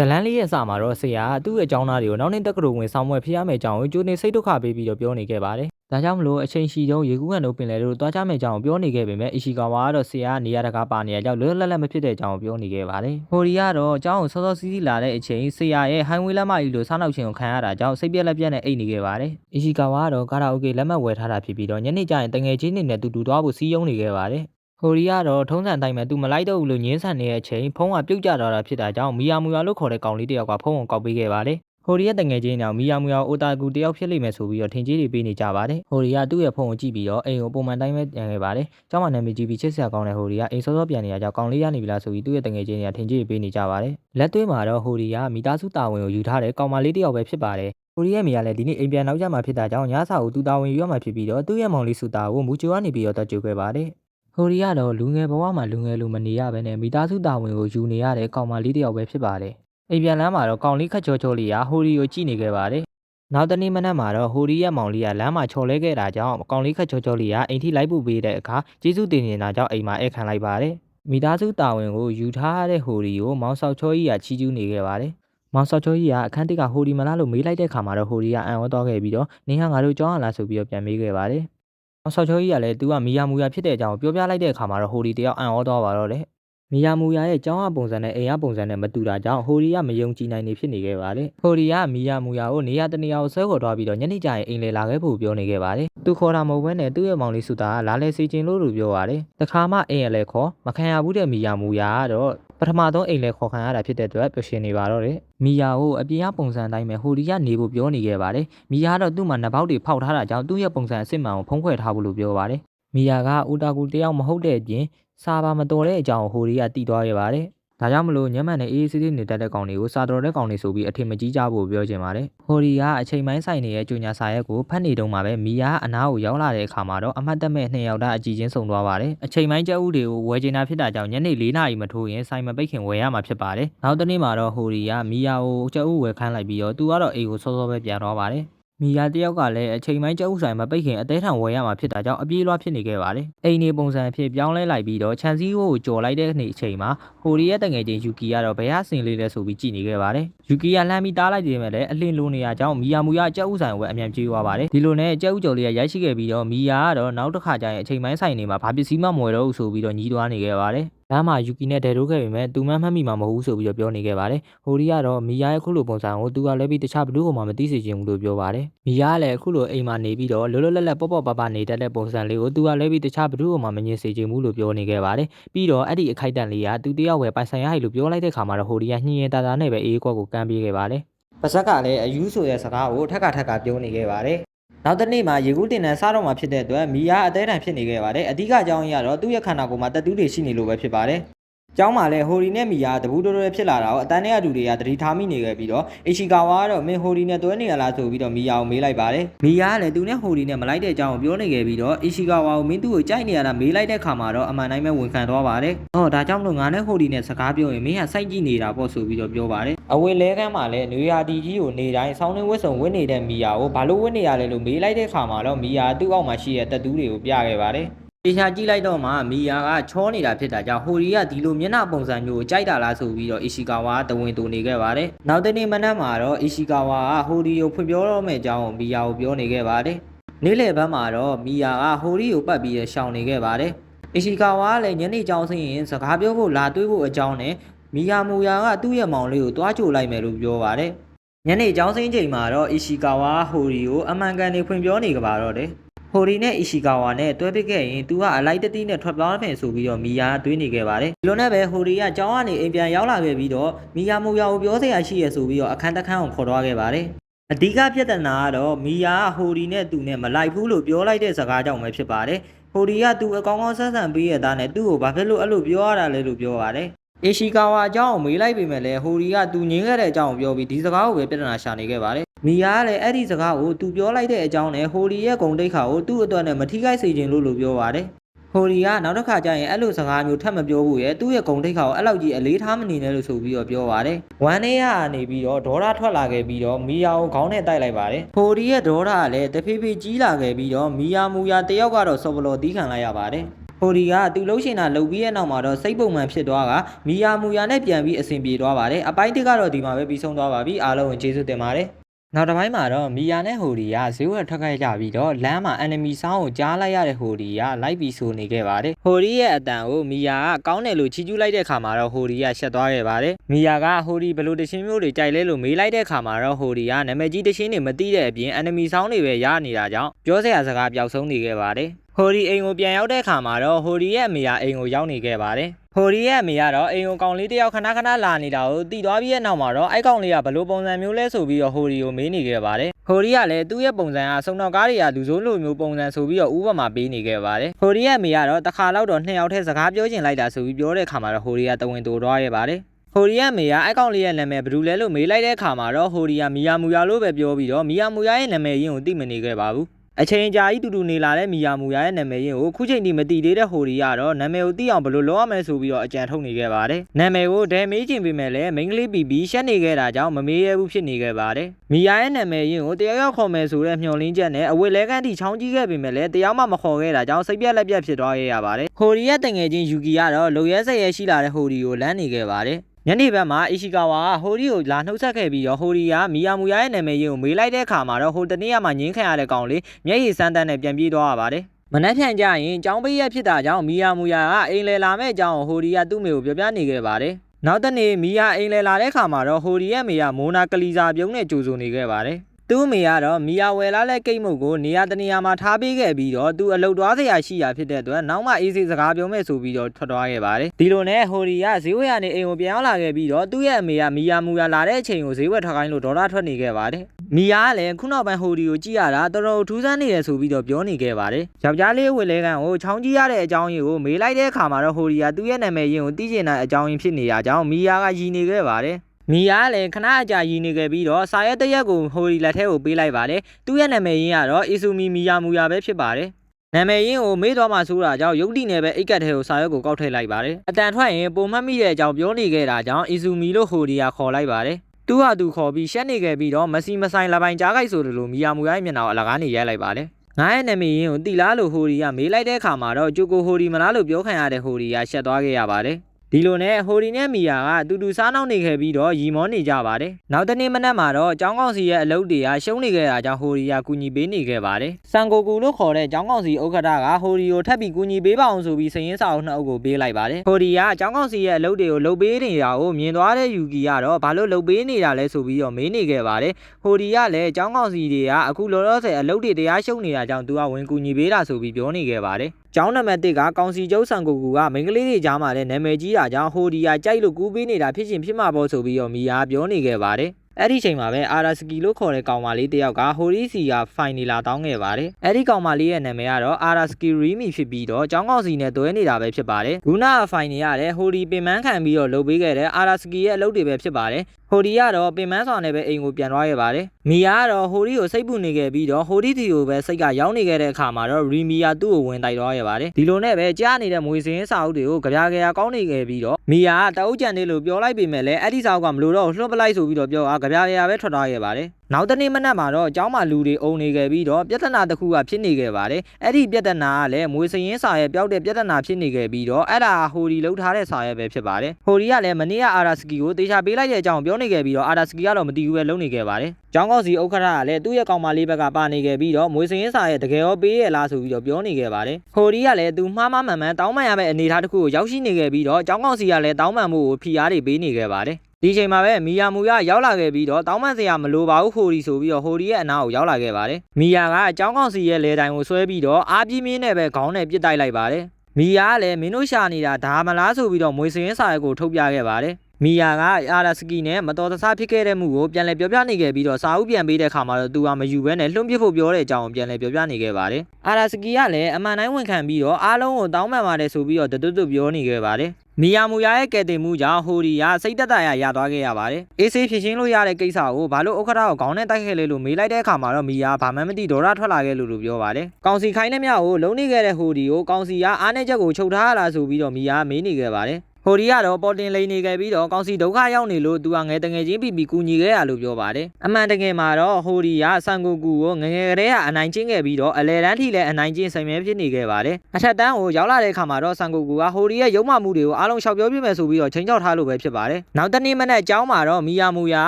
ဇလန်းလေးရဲ့အစမှာတော့ဆရာကသူ့ရဲ့အကြောင်းသားတွေကိုနောက်နေ့တက္ကသိုလ်ဝင်ဆောင်မွဲဖျားမယ်အကြောင်းကိုကြိုနေစိတ်ဒုက္ခပေးပြီးတော့ပြောနေခဲ့ပါတယ်။ဒါကြောင့်မလို့အချိန်ရှိတုန်းရေကူးကန်တို့ပင်လယ်တို့တွားကြမယ့်အကြောင်းကိုပြောနေခဲ့ပေမဲ့အီရှီကာဝါကတော့ဆရာကနေရာတကာပါနေရကြောင့်လွတ်လပ်လပ်မဖြစ်တဲ့အကြောင်းကိုပြောနေခဲ့ပါတယ်။ဟိုရီကတော့အကြောင်းကိုစောစောစီးစီးလာတဲ့အချိန်ဆရာရဲ့ဟိုင်းဝေးလက်မကြီးလိုစားနောက်ခြင်းကိုခံရတာကြောင့်စိတ်ပြက်လက်ပြက်နဲ့အိတ်နေခဲ့ပါတယ်။အီရှီကာဝါကတော့ကာရာအိုကေလက်မှတ်ဝယ်ထားတာဖြစ်ပြီးတော့ညနေကျရင်တငယ်ချင်းတွေနဲ့တူတူတွားဖို့စီးရုံးနေခဲ့ပါတယ်။ ဟိုရီကတော့ထုံးစံတိုင်းမှာသူမလိုက်တော့ဘူးလို့ညင်းဆန်နေတဲ့အချိန်ဖုန်းကပြုတ်ကျသွားတာဖြစ်တာကြောင့်မီယာမူယာလို့ခေါ်တဲ့ကောင်လေးတစ်ယောက်ကဖုန်းကိုကောက်ပေးခဲ့ပါတယ်။ဟိုရီရဲ့တငယ်ချင်းတောင်မီယာမူယာအိုတာကူတယောက်ဖြစ်လိမ့်မယ်ဆိုပြီးတော့ထင်ကြီးတွေပေးနေကြပါတယ်။ဟိုရီကသူ့ရဲ့ဖုန်းကိုကြည့်ပြီးတော့အိမ်ကိုပုံမှန်တိုင်းပဲပြန်ခဲ့ပါတယ်။ကျောင်းမှာနာမည်ကြီးပြီးချစ်စရာကောင်းတဲ့ဟိုရီကအိမ်စောစောပြန်နေရကြောင်းကောင်လေးရနေပြီလားဆိုပြီးသူ့ရဲ့တငယ်ချင်းတွေကထင်ကြီးတွေပေးနေကြပါတယ်။လက်သွေးမှာတော့ဟိုရီကမိသားစုတာဝန်ကိုယူထားတဲ့ကောင်မလေးတစ်ယောက်ပဲဖြစ်ပါတယ်။ကိုရီးယားမိကလည်းဒီနေ့အိမ်ပြန်နောက်ကျမှဖြစ်တာကြောင့်ညစာကိုသူတာဝန်ယူရမှာဖြစ်ပြီးတော့သူ့ရဲ့မောင်လေးစုတာကိုမူချိုကနေပြီးတော့တက်ကြွခဲ့ပါတယ်။ ဟိုရီကတော့လူငယ်ဘဝမှာလူငယ်လိုမနေရဘဲနဲ့မိသားစုတာဝန်ကိုယူနေရတဲ့ကောင်မလေးတစ်ယောက်ပဲဖြစ်ပါတယ်။အိမ်ပြန်လမ်းမှာတော့ကောင်လေးခက်ချောချောလေးကဟိုရီကိုကြည့်နေခဲ့ပါတယ်။နောက်တနေ့မနက်မှာတော့ဟိုရီရဲ့မောင်လေးကလမ်းမှာချော်လဲခဲ့တာကြောင့်ကောင်လေးခက်ချောချောလေးကအိမ်ထိလိုက်ပို့ပေးတဲ့အခါကျေးဇူးတင်နေတာကြောင့်အိမ်မှာဧည့်ခံလိုက်ပါတယ်။မိသားစုတာဝန်ကိုယူထားရတဲ့ဟိုရီကိုမောင်ဆောက်ချောကြီးကချီးကျူးနေခဲ့ပါတယ်။မောင်ဆော့ချိုကြီးကအခန်းတစ်ကဟိုဒီမလားလို့မေးလိုက်တဲ့ခါမှာတော့ဟိုဒီကအံ့ဩသွားခဲ့ပြီးတော့နင်းဟာငါတို့ကြောင်းရလားဆိုပြီးတော့ပြန်မေးခဲ့ပါတယ်။ မောင်ဆော့ချိုကြီးကလည်းသူကမီယာမူယာဖြစ်တဲ့အကြောင်းကိုပြောပြလိုက်တဲ့အခါမှာတော့ဟိုဒီတယောက်အံ့ဩသွားပါတော့တယ်။မီယာမူယာရဲ့ကြောင်းရပုံစံနဲ့အိမ်ရပုံစံနဲ့မတူတာကြောင့်ဟိုဒီကမယုံကြည်နိုင်နေဖြစ်နေခဲ့ပါတယ်။ဟိုဒီကမီယာမူယာကိုနေရာတနေရာကိုဆွဲခေါ်သွားပြီးတော့ညနေကျရင်အိမ်လေလာခဲ့ဖို့ပြောနေခဲ့ပါတယ်။သူခေါ်တာမဟုတ်ဘဲနဲ့သူ့ရဲ့မောင်လေးစုတာကလာလဲစီခြင်းလို့လို့ပြောပါတယ်။တခါမှအိမ်ရလဲခေါ်မခံရဘူးတဲ့မီယာမူယာကတော့ ပထမဆုံးအိမ်လဲခေါ်ခံရတာဖြစ်တဲ့အတွက်ပျော်ရွှင်နေပါတော့တယ်။မီယာကိုအပြင်ကပုံစံအတိုင်းပဲဟိုဒီကနေဖို့ပြောနေခဲ့ပါတယ်။မီယာကတော့သူ့မှာနှပေါက်တွေဖောက်ထားတာကြောင့်သူ့ရဲ့ပုံစံအစ်စ်မှန်ကိုဖုံးခွဲထားဖို့လို့ပြောပါတယ်။မီယာကအိုတာကူတယောက်မဟုတ်တဲ့အပြင်စာပါမတော်တဲ့အကြောင်းကိုဟိုဒီကတီးသွားခဲ့ပါတယ်။ ဒါကြောင့်မလို့ညမန်နဲ့အေးအေးဆေးဆေးနေတတ်တဲ့ကောင်တွေကိုစာတော်တဲ့ကောင်တွေဆိုပြီးအထင်မကြီးကြဖို့ပြောချင်ပါတယ်။ဟိုဒီကအချိန်ပိုင်းဆိုင်နေတဲ့ကြညာစာရက်ကိုဖတ်နေတုန်းမှာပဲမီယာကအနားကိုရောက်လာတဲ့အခါမှာတော့အမတ်တက်မဲ့နှစ်ယောက်သားအကြည့်ချင်းဆုံသွားပါတယ်။အချိန်ပိုင်းကျပ်ဥတွေကိုဝယ်ချင်တာဖြစ်တာကြောင့်ညနေ၄နာရီမထိုးရင်ဆိုင်မပိတ်ခင်ဝယ်ရမှာဖြစ်ပါတယ်။နောက်တစ်နေ့မှာတော့ဟိုဒီကမီယာကိုကျပ်ဥဝယ်ခန်းလိုက်ပြီးတော့သူကတော့အိမ်ကိုစောစောပဲပြန်သွားပါတယ်။ မီယာတယောက်ကလည်းအချိန်ပိုင်းကျုပ်ဆိုင်မပိတ်ခင်အသေးထံဝယ်ရမှာဖြစ်တာကြောင့်အပြေးလွှားဖြစ်နေခဲ့ပါတယ်။အိမ်နေပုံစံအဖြစ်ပြောင်းလဲလိုက်ပြီးတော့ခြံစည်းကိုကြော်လိုက်တဲ့နေ့အချိန်မှာဟိုရီရဲ့တငယ်ချင်းယူကီကတော့ဘယ်ဟာစင်လေးလဲဆိုပြီးကြည်နေခဲ့ပါတယ်။ယူကီကလှမ်းပြီးတားလိုက်တယ်မဲ့လည်းအလင်းလိုနေရကြောင်းမီယာမူယာကျုပ်ဆိုင်ကိုပဲအမြန်ပြေးသွားပါတယ်။ဒီလိုနဲ့ကျုပ်ကြော်လေးကရိုက်ရှိခဲ့ပြီးတော့မီယာကတော့နောက်တစ်ခါကျရင်အချိန်ပိုင်းဆိုင်နေမှာဘာပစ္စည်းမှမဝယ်တော့ဘူးဆိုပြီးတော့ညီးသွားနေခဲ့ပါတယ်။ လမ်းမှာယူကီနဲ့ဒဲထိုးခဲ့ပေမဲ့သူမှမှတ်မိမှာမဟုတ်ဘူးဆိုပြီးတော့ပြောနေခဲ့ပါတယ်။ဟိုရီကတော့မီယာရဲ့ခုလိုပုံစံကိုသူကလည်းပြီးတခြားဘလူးကောင်မှမသိစေချင်ဘူးလို့ပြောပါတယ်။မီယာကလည်းအခုလိုအိမ်မှာနေပြီးတော့လွတ်လွတ်လပ်လပ်ပေါ့ပေါ့ပါပါနေတတ်တဲ့ပုံစံလေးကိုသူကလည်းပြီးတခြားဘလူးကောင်မှမငြင်းစေချင်ဘူးလို့ပြောနေခဲ့ပါတယ်။ပြီးတော့အဲ့ဒီအခိုက်အတန့်လေးကသူတယောက်ပဲပိုင်ဆိုင်ရဟိလို့ပြောလိုက်တဲ့ခါမှာတော့ဟိုရီကညှင်းရင်တာတာနဲ့ပဲအေးကွက်ကိုကမ်းပြေးခဲ့ပါတယ်။ပါဇက်ကလည်းအယူဆိုတဲ့စကားကိုထက်ကထက်ကပြောနေခဲ့ပါတယ်။ နောက်တစ်နေ့မှာရေကူးတင်တန်းစားတော့မှဖြစ်တဲ့အတွက်မီယာအသေးတန်ဖြစ်နေခဲ့ပါတယ်။အဓိကအကြောင်းရင်းကတော့သူ့ရဲ့ခန္ဓာကိုယ်မှာတက်တူးတွေရှိနေလို့ပဲဖြစ်ပါတယ်။ ကျောင်းမှာလည်းဟိုရီနဲ့မီယာတပူးတိုးတိုးဖြစ်လာတာကိုအတန်းထဲကလူတွေကသတိထားမိနေခဲ့ပြီးတော့အီရှီကာဝါကတော့မင်းဟိုရီနဲ့တွဲနေရလားဆိုပြီးတော့မီယာကိုမေးလိုက်ပါတယ်။မီယာကလည်းသူနဲ့ဟိုရီနဲ့မလိုက်တဲ့အကြောင်းကိုပြောနေခဲ့ပြီးတော့အီရှီကာဝါကိုမင်းသူ့ကိုကြိုက်နေရတာမေးလိုက်တဲ့ခါမှာတော့အမှန်တိုင်းပဲဝန်ခံသွားပါတယ်။အော်ဒါကြောင့်မလို့ငါနဲ့ဟိုရီနဲ့စကားပြောရင်မင်းကစိုက်ကြည့်နေတာပေါ့ဆိုပြီးတော့ပြောပါတယ်။အဝေလဲကမ်းမှာလည်းနွေရာတီကြီးကိုနေတိုင်းဆောင်းနှင်းဝတ်စုံဝတ်နေတဲ့မီယာကိုဘာလို့ဝတ်နေရလဲလို့မေးလိုက်တဲ့ခါမှာတော့မီယာသူ့အောက်မှာရှိတဲ့တက်တူးတွေကိုပြခဲ့ပါတယ်။ တေချာကြည့်လိုက်တော့မှမီယာကချောနေတာဖြစ်တာကြောင့်ဟိုရီကဒီလိုမျက်နှာပုံစံမျိုးကိုကြိုက်တာလားဆိုပြီးတော့အီရှီကာဝါကတဝင်တူနေခဲ့ပါတယ်။နောက်တနေ့မနက်မှာတော့အီရှီကာဝါကဟိုရီကိုဖွင့်ပြောတော့မယ့်အကြောင်းကိုမီယာကိုပြောနေခဲ့ပါတယ်။နေ့လယ်ဘက်မှာတော့မီယာကဟိုရီကိုပတ်ပြီးတော့ရှောင်နေခဲ့ပါတယ်။အီရှီကာဝါကလည်းညနေကြောင်ဆင်းရင်စကားပြောဖို့လာတွေးဖို့အကြောင်းနဲ့မီယာမူယာကသူ့ရဲ့မောင်လေးကိုတွားကြိုလိုက်မယ်လို့ပြောပါတယ်။ညနေကြောင်ဆင်းချိန်မှာတော့အီရှီကာဝါကဟိုရီကိုအမှန်ကန်နေဖွင့်ပြောနေကြပါတော့တယ်။ ဟိုရီနဲ့အီရှီကာဝါနဲ့တွဲပစ်ခဲ့ရင်သူကအလိုက်တတိနဲ့ထွက်သွားမယ်ဆိုပြီးတော့မီယာကတွေးနေခဲ့ပါတယ်ဒီလိုနဲ့ပဲဟိုရီကကြောင်းကနေအိမ်ပြန်ရောက်လာခဲ့ပြီးတော့မီယာမူယာကိုပြောစရာရှိရဆိုပြီးတော့အခန်းတစ်ခန်းကိုခေါ်သွားခဲ့ပါတယ်အဓိကပြဿနာကတော့မီယာကဟိုရီနဲ့သူနဲ့မလိုက်ဘူးလို့ပြောလိုက်တဲ့စကားကြောင့်ပဲဖြစ်ပါတယ်ဟိုရီကသူအကောင်ကောင်းဆက်ဆံပေးရတာနဲ့သူ့ကိုဘာဖြစ်လို့အဲ့လိုပြောရတာလဲလို့ပြောပါတယ် အေရှီကာဝါအကြောင်းကိုမေးလိုက်ပေမဲ့လည်းဟိုရီကသူငင်းခဲ့တဲ့အကြောင်းကိုပြောပြီးဒီစကားကိုပဲပြဿနာရှာနေခဲ့ပါတယ်။မီယာကလည်းအဲ့ဒီစကားကိုသူပြောလိုက်တဲ့အကြောင်းနဲ့ဟိုရီရဲ့ဂုံတိတ်ခါကိုသူ့အတွက်နဲ့မထိခိုက်စေချင်လို့လို့ပြောပါတယ်။ဟိုရီကနောက်တစ်ခါကျရင်အဲ့လိုစကားမျိုးထပ်မပြောဘူးရဲ့သူ့ရဲ့ဂုံတိတ်ခါကိုအဲ့လောက်ကြီးအလေးထားမနေနဲ့လို့ဆိုပြီးတော့ပြောပါတယ်။ဝမ်နေရကနေပြီးတော့ဒေါ်လာထွက်လာခဲ့ပြီးတော့မီယာကိုခေါင်းနဲ့တိုက်လိုက်ပါတယ်။ဟိုရီရဲ့ဒေါ်လာကလည်းတဖေးဖေးကြီးလာခဲ့ပြီးတော့မီယာမူယာတယောက်ကတော့စော်ဘလော်တီးခံလိုက်ရပါတယ်။ ဟိုဒီကသူလှုပ်ရှင်တာလှုပ်ပြီးရဲ့နောက်မှာတော့စိတ်ပုံမှန်ဖြစ်သွားကမီယာမူယာနဲ့ပြန်ပြီးအဆင်ပြေသွားပါတယ်အပိုင်းတစ်ကတော့ဒီမှာပဲပြီးဆုံးသွားပါပြီအားလုံးကိုကျေးဇူးတင်ပါတယ်နောက်တစ်ပိုင်းမှာတော့မီယာနဲ့ဟိုဒီကဈေးဝယ်ထွက်ခဲ့ကြပြီးတော့လမ်းမှာ enemy sound ကိုကြားလိုက်ရတဲ့ဟိုဒီကလိုက်ပြီးဆိုနေခဲ့ပါတယ်ဟိုဒီရဲ့အတန်ကိုမီယာကကောင်းတယ်လို့ချီးကျူးလိုက်တဲ့ခါမှာတော့ဟိုဒီကရှက်သွားခဲ့ပါတယ်မီယာကဟိုဒီဘယ်လိုတခြင်းမျိုးတွေကြိုက်လဲလို့မေးလိုက်တဲ့ခါမှာတော့ဟိုဒီကနာမည်ကြီးတခြင်းတွေမသိတဲ့အပြင် enemy sound တွေပဲရနေတာကြောင့်ပြောစရာစကားပျောက်ဆုံးနေခဲ့ပါတယ် ဟိုဒီအိမ်ကိုပြန်ရောက်တဲ့ခါမှာတော့ဟိုဒီရဲ့အမေကအိမ်ကိုရောက်နေခဲ့ပါတယ်ဟိုဒီရဲ့အမေကတော့အိမ်ကိုကောင်လေးတယောက်ခဏခဏလာနေတာကိုတည်သွားပြီးရဲ့နောက်မှာတော့အဲ့ကောင်လေးကဘယ်လိုပုံစံမျိုးလဲဆိုပြီးတော့ဟိုဒီကိုမေးနေခဲ့ပါတယ်ဟိုဒီကလည်းသူ့ရဲ့ပုံစံကစုံတော့ကားတွေကလူစိုးလိုမျိုးပုံစံဆိုပြီးတော့ဥပမာပေးနေခဲ့ပါတယ်ဟိုဒီရဲ့အမေကတော့တစ်ခါတော့တော့နှစ်ယောက်တည်းစကားပြောချင်လိုက်တာဆိုပြီးပြောတဲ့ခါမှာတော့ဟိုဒီကတဝင်းတူသွားခဲ့ပါတယ်ဟိုဒီယာမေယာအဲ့ကောင်လေးရဲ့နာမည်ဘယ်သူလဲလို့မေးလိုက်တဲ့အခါမှာတော့ဟိုဒီယာမီယာမူယာလို့ပဲပြောပြီးတော့မီယာမူယာရဲ့နာမည်ရင်းကိုသိမနေခဲ့ပါဘူး အချိန်ကြာကြီးတူတူနေလာတဲ့မီယာမူယာရဲ့နာမည်ရင်းကိုခုချိန်ထိမသိသေးတဲ့ဟိုဒီကတော့နာမည်ကိုသိအောင်ဘယ်လိုလုပ်ရမလဲဆိုပြီးတော့အကြံထုတ်နေခဲ့ပါတယ်နာမည်ကိုဒဲမေးချင်ပေမဲ့လည်းမိန်းကလေးပီပီရှက်နေခဲ့တာကြောင့်မမေးရဘူးဖြစ်နေခဲ့ပါတယ်မီယာရဲ့နာမည်ရင်းကိုတယောက်ယောက်ခေါ်မယ်ဆိုတဲ့မျှော်လင့်ချက်နဲ့အဝတ်လဲကန်းတီချောင်းကြီးခဲ့ပေမဲ့လည်းတယောက်မှမခေါ်ခဲ့တာကြောင့်စိတ်ပြက်လက်ပြက်ဖြစ်သွားခဲ့ရပါတယ်ဟိုဒီရဲ့တငယ်ချင်းယူကီကတော့လုံရဲဆက်ရဲရှိလာတဲ့ဟိုဒီကိုလမ်းနေခဲ့ပါတယ် ညနေဘက်မှာအီရှီကာဝါကဟိုဒီကိုလာနှုတ်ဆက်ခဲ့ပြီးတော့ဟိုဒီကမီယာမူယာရဲ့နာမည်ရင်းကိုမေးလိုက်တဲ့အခါမှာတော့ဟိုတနေ့ကမှငင်းခံရတဲ့ကောင်လေးမျက်ရည်စမ်းတန်းနဲ့ပြန်ပြေးသွားရပါတယ်မနှက်ဖြန်ကြရင်ចောင်းပေးရဖြစ်တာကြောင့်မီယာမူယာကအိမ်လေလာမဲ့အကြောင်းကိုဟိုဒီကသူ့မေကိုပြောပြနေခဲ့ပါတယ်နောက်တနေ့မီယာအိမ်လေလာတဲ့ခါမှာတော့ဟိုဒီရဲ့မေကမိုနာကလီစာပြုံးနဲ့ကြိုဆိုနေခဲ့ပါတယ် သူ့အမေကတော့မီယာဝယ်လာတဲ့ကိတ်မုတ်ကိုနေရာတနေရာမှာထားပေးခဲ့ပြီးတော့သူအလုတ်သွားစရာရှိရာဖြစ်တဲ့အတွက်နောက်မှအေးစေးစကားပြောမဲ့ဆိုပြီးတော့ထွက်သွားခဲ့ပါတယ်ဒီလိုနဲ့ဟိုဒီကဈေးဝယ်ရနေအိမ်ကိုပြန်ရောက်လာခဲ့ပြီးတော့သူ့ရဲ့အမေကမီယာမူယာလာတဲ့အချိန်ကိုဈေးဝယ်ထွက်ခိုင်းလို့ဒေါ်လာထွက်နေခဲ့ပါတယ်မီယာကလည်းခုနောက်ပိုင်းဟိုဒီကိုကြည့်ရတာတော်တော်ထူးဆန်းနေတယ်ဆိုပြီးတော့ပြောနေခဲ့ပါတယ်ယောက်ျားလေးဝယ်လဲကန်ကိုချောင်းကြီးရတဲ့အကြောင်းရင်းကိုမေးလိုက်တဲ့အခါမှာတော့ဟိုဒီကသူ့ရဲ့နာမည်ရင်းကိုသိချင်တဲ့အကြောင်းရင်းဖြစ်နေရကြောင်းမီယာကယီနေခဲ့ပါတယ် မီယာကလည်းခဏအကြာရည်နေခဲ့ပြီးတော့စာရဲတရက်ကိုဟိုဒီလက်ထဲကိုပေးလိုက်ပါတယ်သူ့ရဲ့နာမည်ရင်းကတော့အီဆူမီမီယာမူယာပဲဖြစ်ပါတယ်နာမည်ရင်းကိုမေးသွားမှဆိုတာကြောင့်ရုပ်တိနဲ့ပဲအိတ်ကတ်ထဲကိုစာရွက်ကိုကောက်ထည့်လိုက်ပါတယ်အတန်ထွက်ရင်ပုံမှတ်မိတဲ့အကြောင်းပြောနေခဲ့တာကြောင့်အီဆူမီလို့ဟိုဒီယာခေါ်လိုက်ပါတယ်သူဟာသူခေါ်ပြီးရှက်နေခဲ့ပြီးတော့မစီမဆိုင်လပိုင်ကြားခိုက်ဆိုလိုမီယာမူယာရဲ့မျက်နှာကိုအလကားနေရိုက်လိုက်ပါတယ်ငါရဲ့နာမည်ရင်းကိုတီလားလို့ဟိုဒီကမေးလိုက်တဲ့အခါမှာတော့ဂျိုကိုဟိုဒီမလားလို့ပြောခံရတဲ့ဟိုဒီကရှက်သွားခဲ့ရပါတယ် ဒီလိုနဲ့ဟိုဒီနဲ့မီယာကအတူတူစားနောက်နေခဲ့ပြီးတော့ရီမောနေကြပါတယ်။နောက်တနေ့မနက်မှာတော့ကျောင်းကောင်စီရဲ့အလုပ်တွေကရှုံးနေခဲ့တာကြောင့်ဟိုဒီကကူညီပေးနေခဲ့ပါတယ်။စန်ကိုကူလို့ခေါ်တဲ့ကျောင်းကောင်စီဥက္ကဋ္ဌကဟိုဒီကိုထပ်ပြီးကူညီပေးပါအောင်ဆိုပြီးစည်ရင်းစာအုပ်နှစ်အုပ်ကိုပေးလိုက်ပါတယ်။ဟိုဒီကကျောင်းကောင်စီရဲ့အလုပ်တွေကိုလုပ်ပေးနေတာကိုမြင်သွားတဲ့ယူကီကတော့ဘာလို့လုပ်ပေးနေတာလဲဆိုပြီးတော့မေးနေခဲ့ပါတယ်။ဟိုဒီကလည်းကျောင်းကောင်စီတွေကအခုလောလောဆယ်အလုပ်တွေတရားရှုံးနေတာကြောင့်သူကဝင်ကူညီပေးတာဆိုပြီးပြောနေခဲ့ပါတယ်။ကျောင်းနံပါတ်1ကကောင်စီကျုပ်ဆန်ကိုကူကမိန်းကလေးတွေကြားမှာလည်းနာမည်ကြီးတာကြောင့်ဟိုဒီယာကြိုက်လို့ကူးပေးနေတာဖြစ်ချင်းဖြစ်မှာပေါ့ဆိုပြီးတော့မီယာပြောနေခဲ့ပါတယ်အဲ့ဒီချိန်မှာပဲအာရာစကီလို့ခေါ်တဲ့ကောင်မလေးတယောက်ကဟိုရီစီကဖိုင်နီလာတောင်းခဲ့ပါတယ်။အဲ့ဒီကောင်မလေးရဲ့နာမည်ကတော့အာရာစကီရီမီဖြစ်ပြီးတော့ကျောင်းကောင်စီနဲ့တွဲနေတာပဲဖြစ်ပါတယ်။ဂူနာဖိုင်နီကလည်းဟိုရီပင်မခံပြီးတော့လုပ်ပေးခဲ့တဲ့အာရာစကီရဲ့အလုပ်တွေပဲဖြစ်ပါတယ်။ဟိုဒီကတော့ပင်မန်းဆောင်နဲ့ပဲအိမ်ကိုပြန်သွားခဲ့ပါတယ်။မီယာကတော့ဟိုဒီကိုစိတ်ပူနေခဲ့ပြီးတော့ဟိုဒီတီကိုပဲစိတ်ကရောက်နေခဲ့တဲ့အခါမှာတော့ရီမီယာသူ့ကိုဝင်တိုက်သွားခဲ့ပါတယ်။ဒီလိုနဲ့ပဲကြားနေတဲ့မွေစင်းစာအုပ်တွေကိုကြပြကြရကောင်းနေခဲ့ပြီးတော့မီယာကတအုပ်ကြံနေလို့ပြောလိုက်ပေမဲ့လည်းအဲ့ဒီစာအုပ်ကမလို့တော့လွှတ်ပလိုက်ဆိုပြီးတော့ပြောအားကြပြကြရပဲထွက်သွားခဲ့ပါတယ်။ နောက်တနေ့မနက်မှာတော့ကျောင်းမှာလူတွေအုံနေခဲ့ပြီးတော့ပြဿနာတစ်ခုကဖြစ်နေခဲ့ပါတယ်။အဲ့ဒီပြဿနာကလည်းမွေစရင်စာရဲ့ပျောက်တဲ့ပြဿနာဖြစ်နေခဲ့ပြီးတော့အဲ့ဒါဟိုဒီလှုပ်ထားတဲ့စာရဲ့ပဲဖြစ်ပါတယ်။ဟိုဒီကလည်းမနေ့ကအာရာစကီကိုတေချာပေးလိုက်တဲ့အကြောင်းပြောနေခဲ့ပြီးတော့အာရာစကီကတော့မတီးဘူးပဲလုပ်နေခဲ့ပါတယ်။ကျောင်းကောက်စီဥက္ကဋ္ဌကလည်းသူ့ရဲ့ကောင်မလေးဘက်ကပါနေခဲ့ပြီးတော့မွေစရင်စာရဲ့တကယ်ရောပေးရလားဆိုပြီးတော့ပြောနေခဲ့ပါတယ်။ဟိုဒီကလည်းသူမှားမှားမှန်မှန်တောင်းပန်ရမယ့်အနေအထားတစ်ခုကိုရောက်ရှိနေခဲ့ပြီးတော့ကျောင်းကောက်စီကလည်းတောင်းပန်မှုကိုဖိအားတွေပေးနေခဲ့ပါတယ်။ ဒီချိန်မှာပဲမီယာမူရရောက်လာခဲ့ပြီးတော့တောင်းပန်စရာမလိုပါဘူးဟိုဒီဆိုပြီးတော့ဟိုဒီရဲ့အနားကိုရောက်လာခဲ့ပါတယ်။မီယာကအကြောင်းကောင်စီရဲ့လေတိုင်ကိုဆွဲပြီးတော့အားပြင်းပြင်းနဲ့ပဲခေါင်းနဲ့ပစ်တိုက်လိုက်ပါတယ်။မီယာကလည်းမင်းတို့ရှာနေတာဒါမလားဆိုပြီးတော့မွေစင်းစာရွက်ကိုထုတ်ပြခဲ့ပါတယ်။မီယာကအာရာစကီနဲ့မတော်တဆဖြစ်ခဲ့တဲ့မှုကိုပြန်လည်ပြောပြနေခဲ့ပြီးတော့စာအုပ်ပြန်ပေးတဲ့ခါမှာတော့သူကမယူဘဲနဲ့လွှင့်ပစ်ဖို့ပြောတဲ့အကြောင်းကိုပြန်လည်ပြောပြနေခဲ့ပါတယ်။အာရာစကီကလည်းအမှန်တိုင်းဝန်ခံပြီးတော့အားလုံးကိုတောင်းပန်ပါတယ်ဆိုပြီးတော့တွတ်တွတ်ပြောနေခဲ့ပါတယ်။ မီယာမူယာရဲ့ကယ်တင်မှုကြောင့်ဟိုဒီကစိတ်သက်သာရရသွားခဲ့ရပါတယ်။အေးဆေးဖြည့်ရှင်းလို့ရတဲ့ကိစ္စကိုဘာလို့ဥက္ခရာကိုခေါင်းနဲ့တိုက်ခဲ့လဲလို့မေးလိုက်တဲ့အခါမှာတော့မီယာဘာမှမသိဒေါရထွက်လာခဲ့လို့လို့ပြောပါတယ်။ကောင်စီခိုင်းတဲ့မြကိုလုံနေခဲ့တဲ့ဟိုဒီကိုကောင်စီကအားနေချက်ကိုချုပ်ထားရလားဆိုပြီးတော့မီယာမေးနေခဲ့ပါတယ် ဟိုဒီကတော့ပေါ်တင်လိန်နေခဲ့ပြီးတော့ကောင်းစီဒုက္ခရောက်နေလို့သူကငယ်တငယ်ချင်းပြီးပြီးကူညီခဲ့ရလို့ပြောပါတယ်အမှန်တကယ်မှာတော့ဟိုဒီကဆန်ကိုကူကိုငယ်ငယ်ကတည်းကအနိုင်ကျင့်ခဲ့ပြီးတော့အလဲတန်းထိလည်းအနိုင်ကျင့်ဆိုင်မြဲဖြစ်နေခဲ့ပါတယ်အထက်တန်းကိုရောက်လာတဲ့အခါမှာတော့ဆန်ကိုကူကဟိုဒီရဲ့ရုံမှမှုတွေကိုအားလုံးရှောက်ပြောပြမယ်ဆိုပြီးတော့ချိန်ချောက်ထားလို့ပဲဖြစ်ပါတယ်နောက်တနေ့မနက်ကျောင်းမှာတော့မီယာမူယာ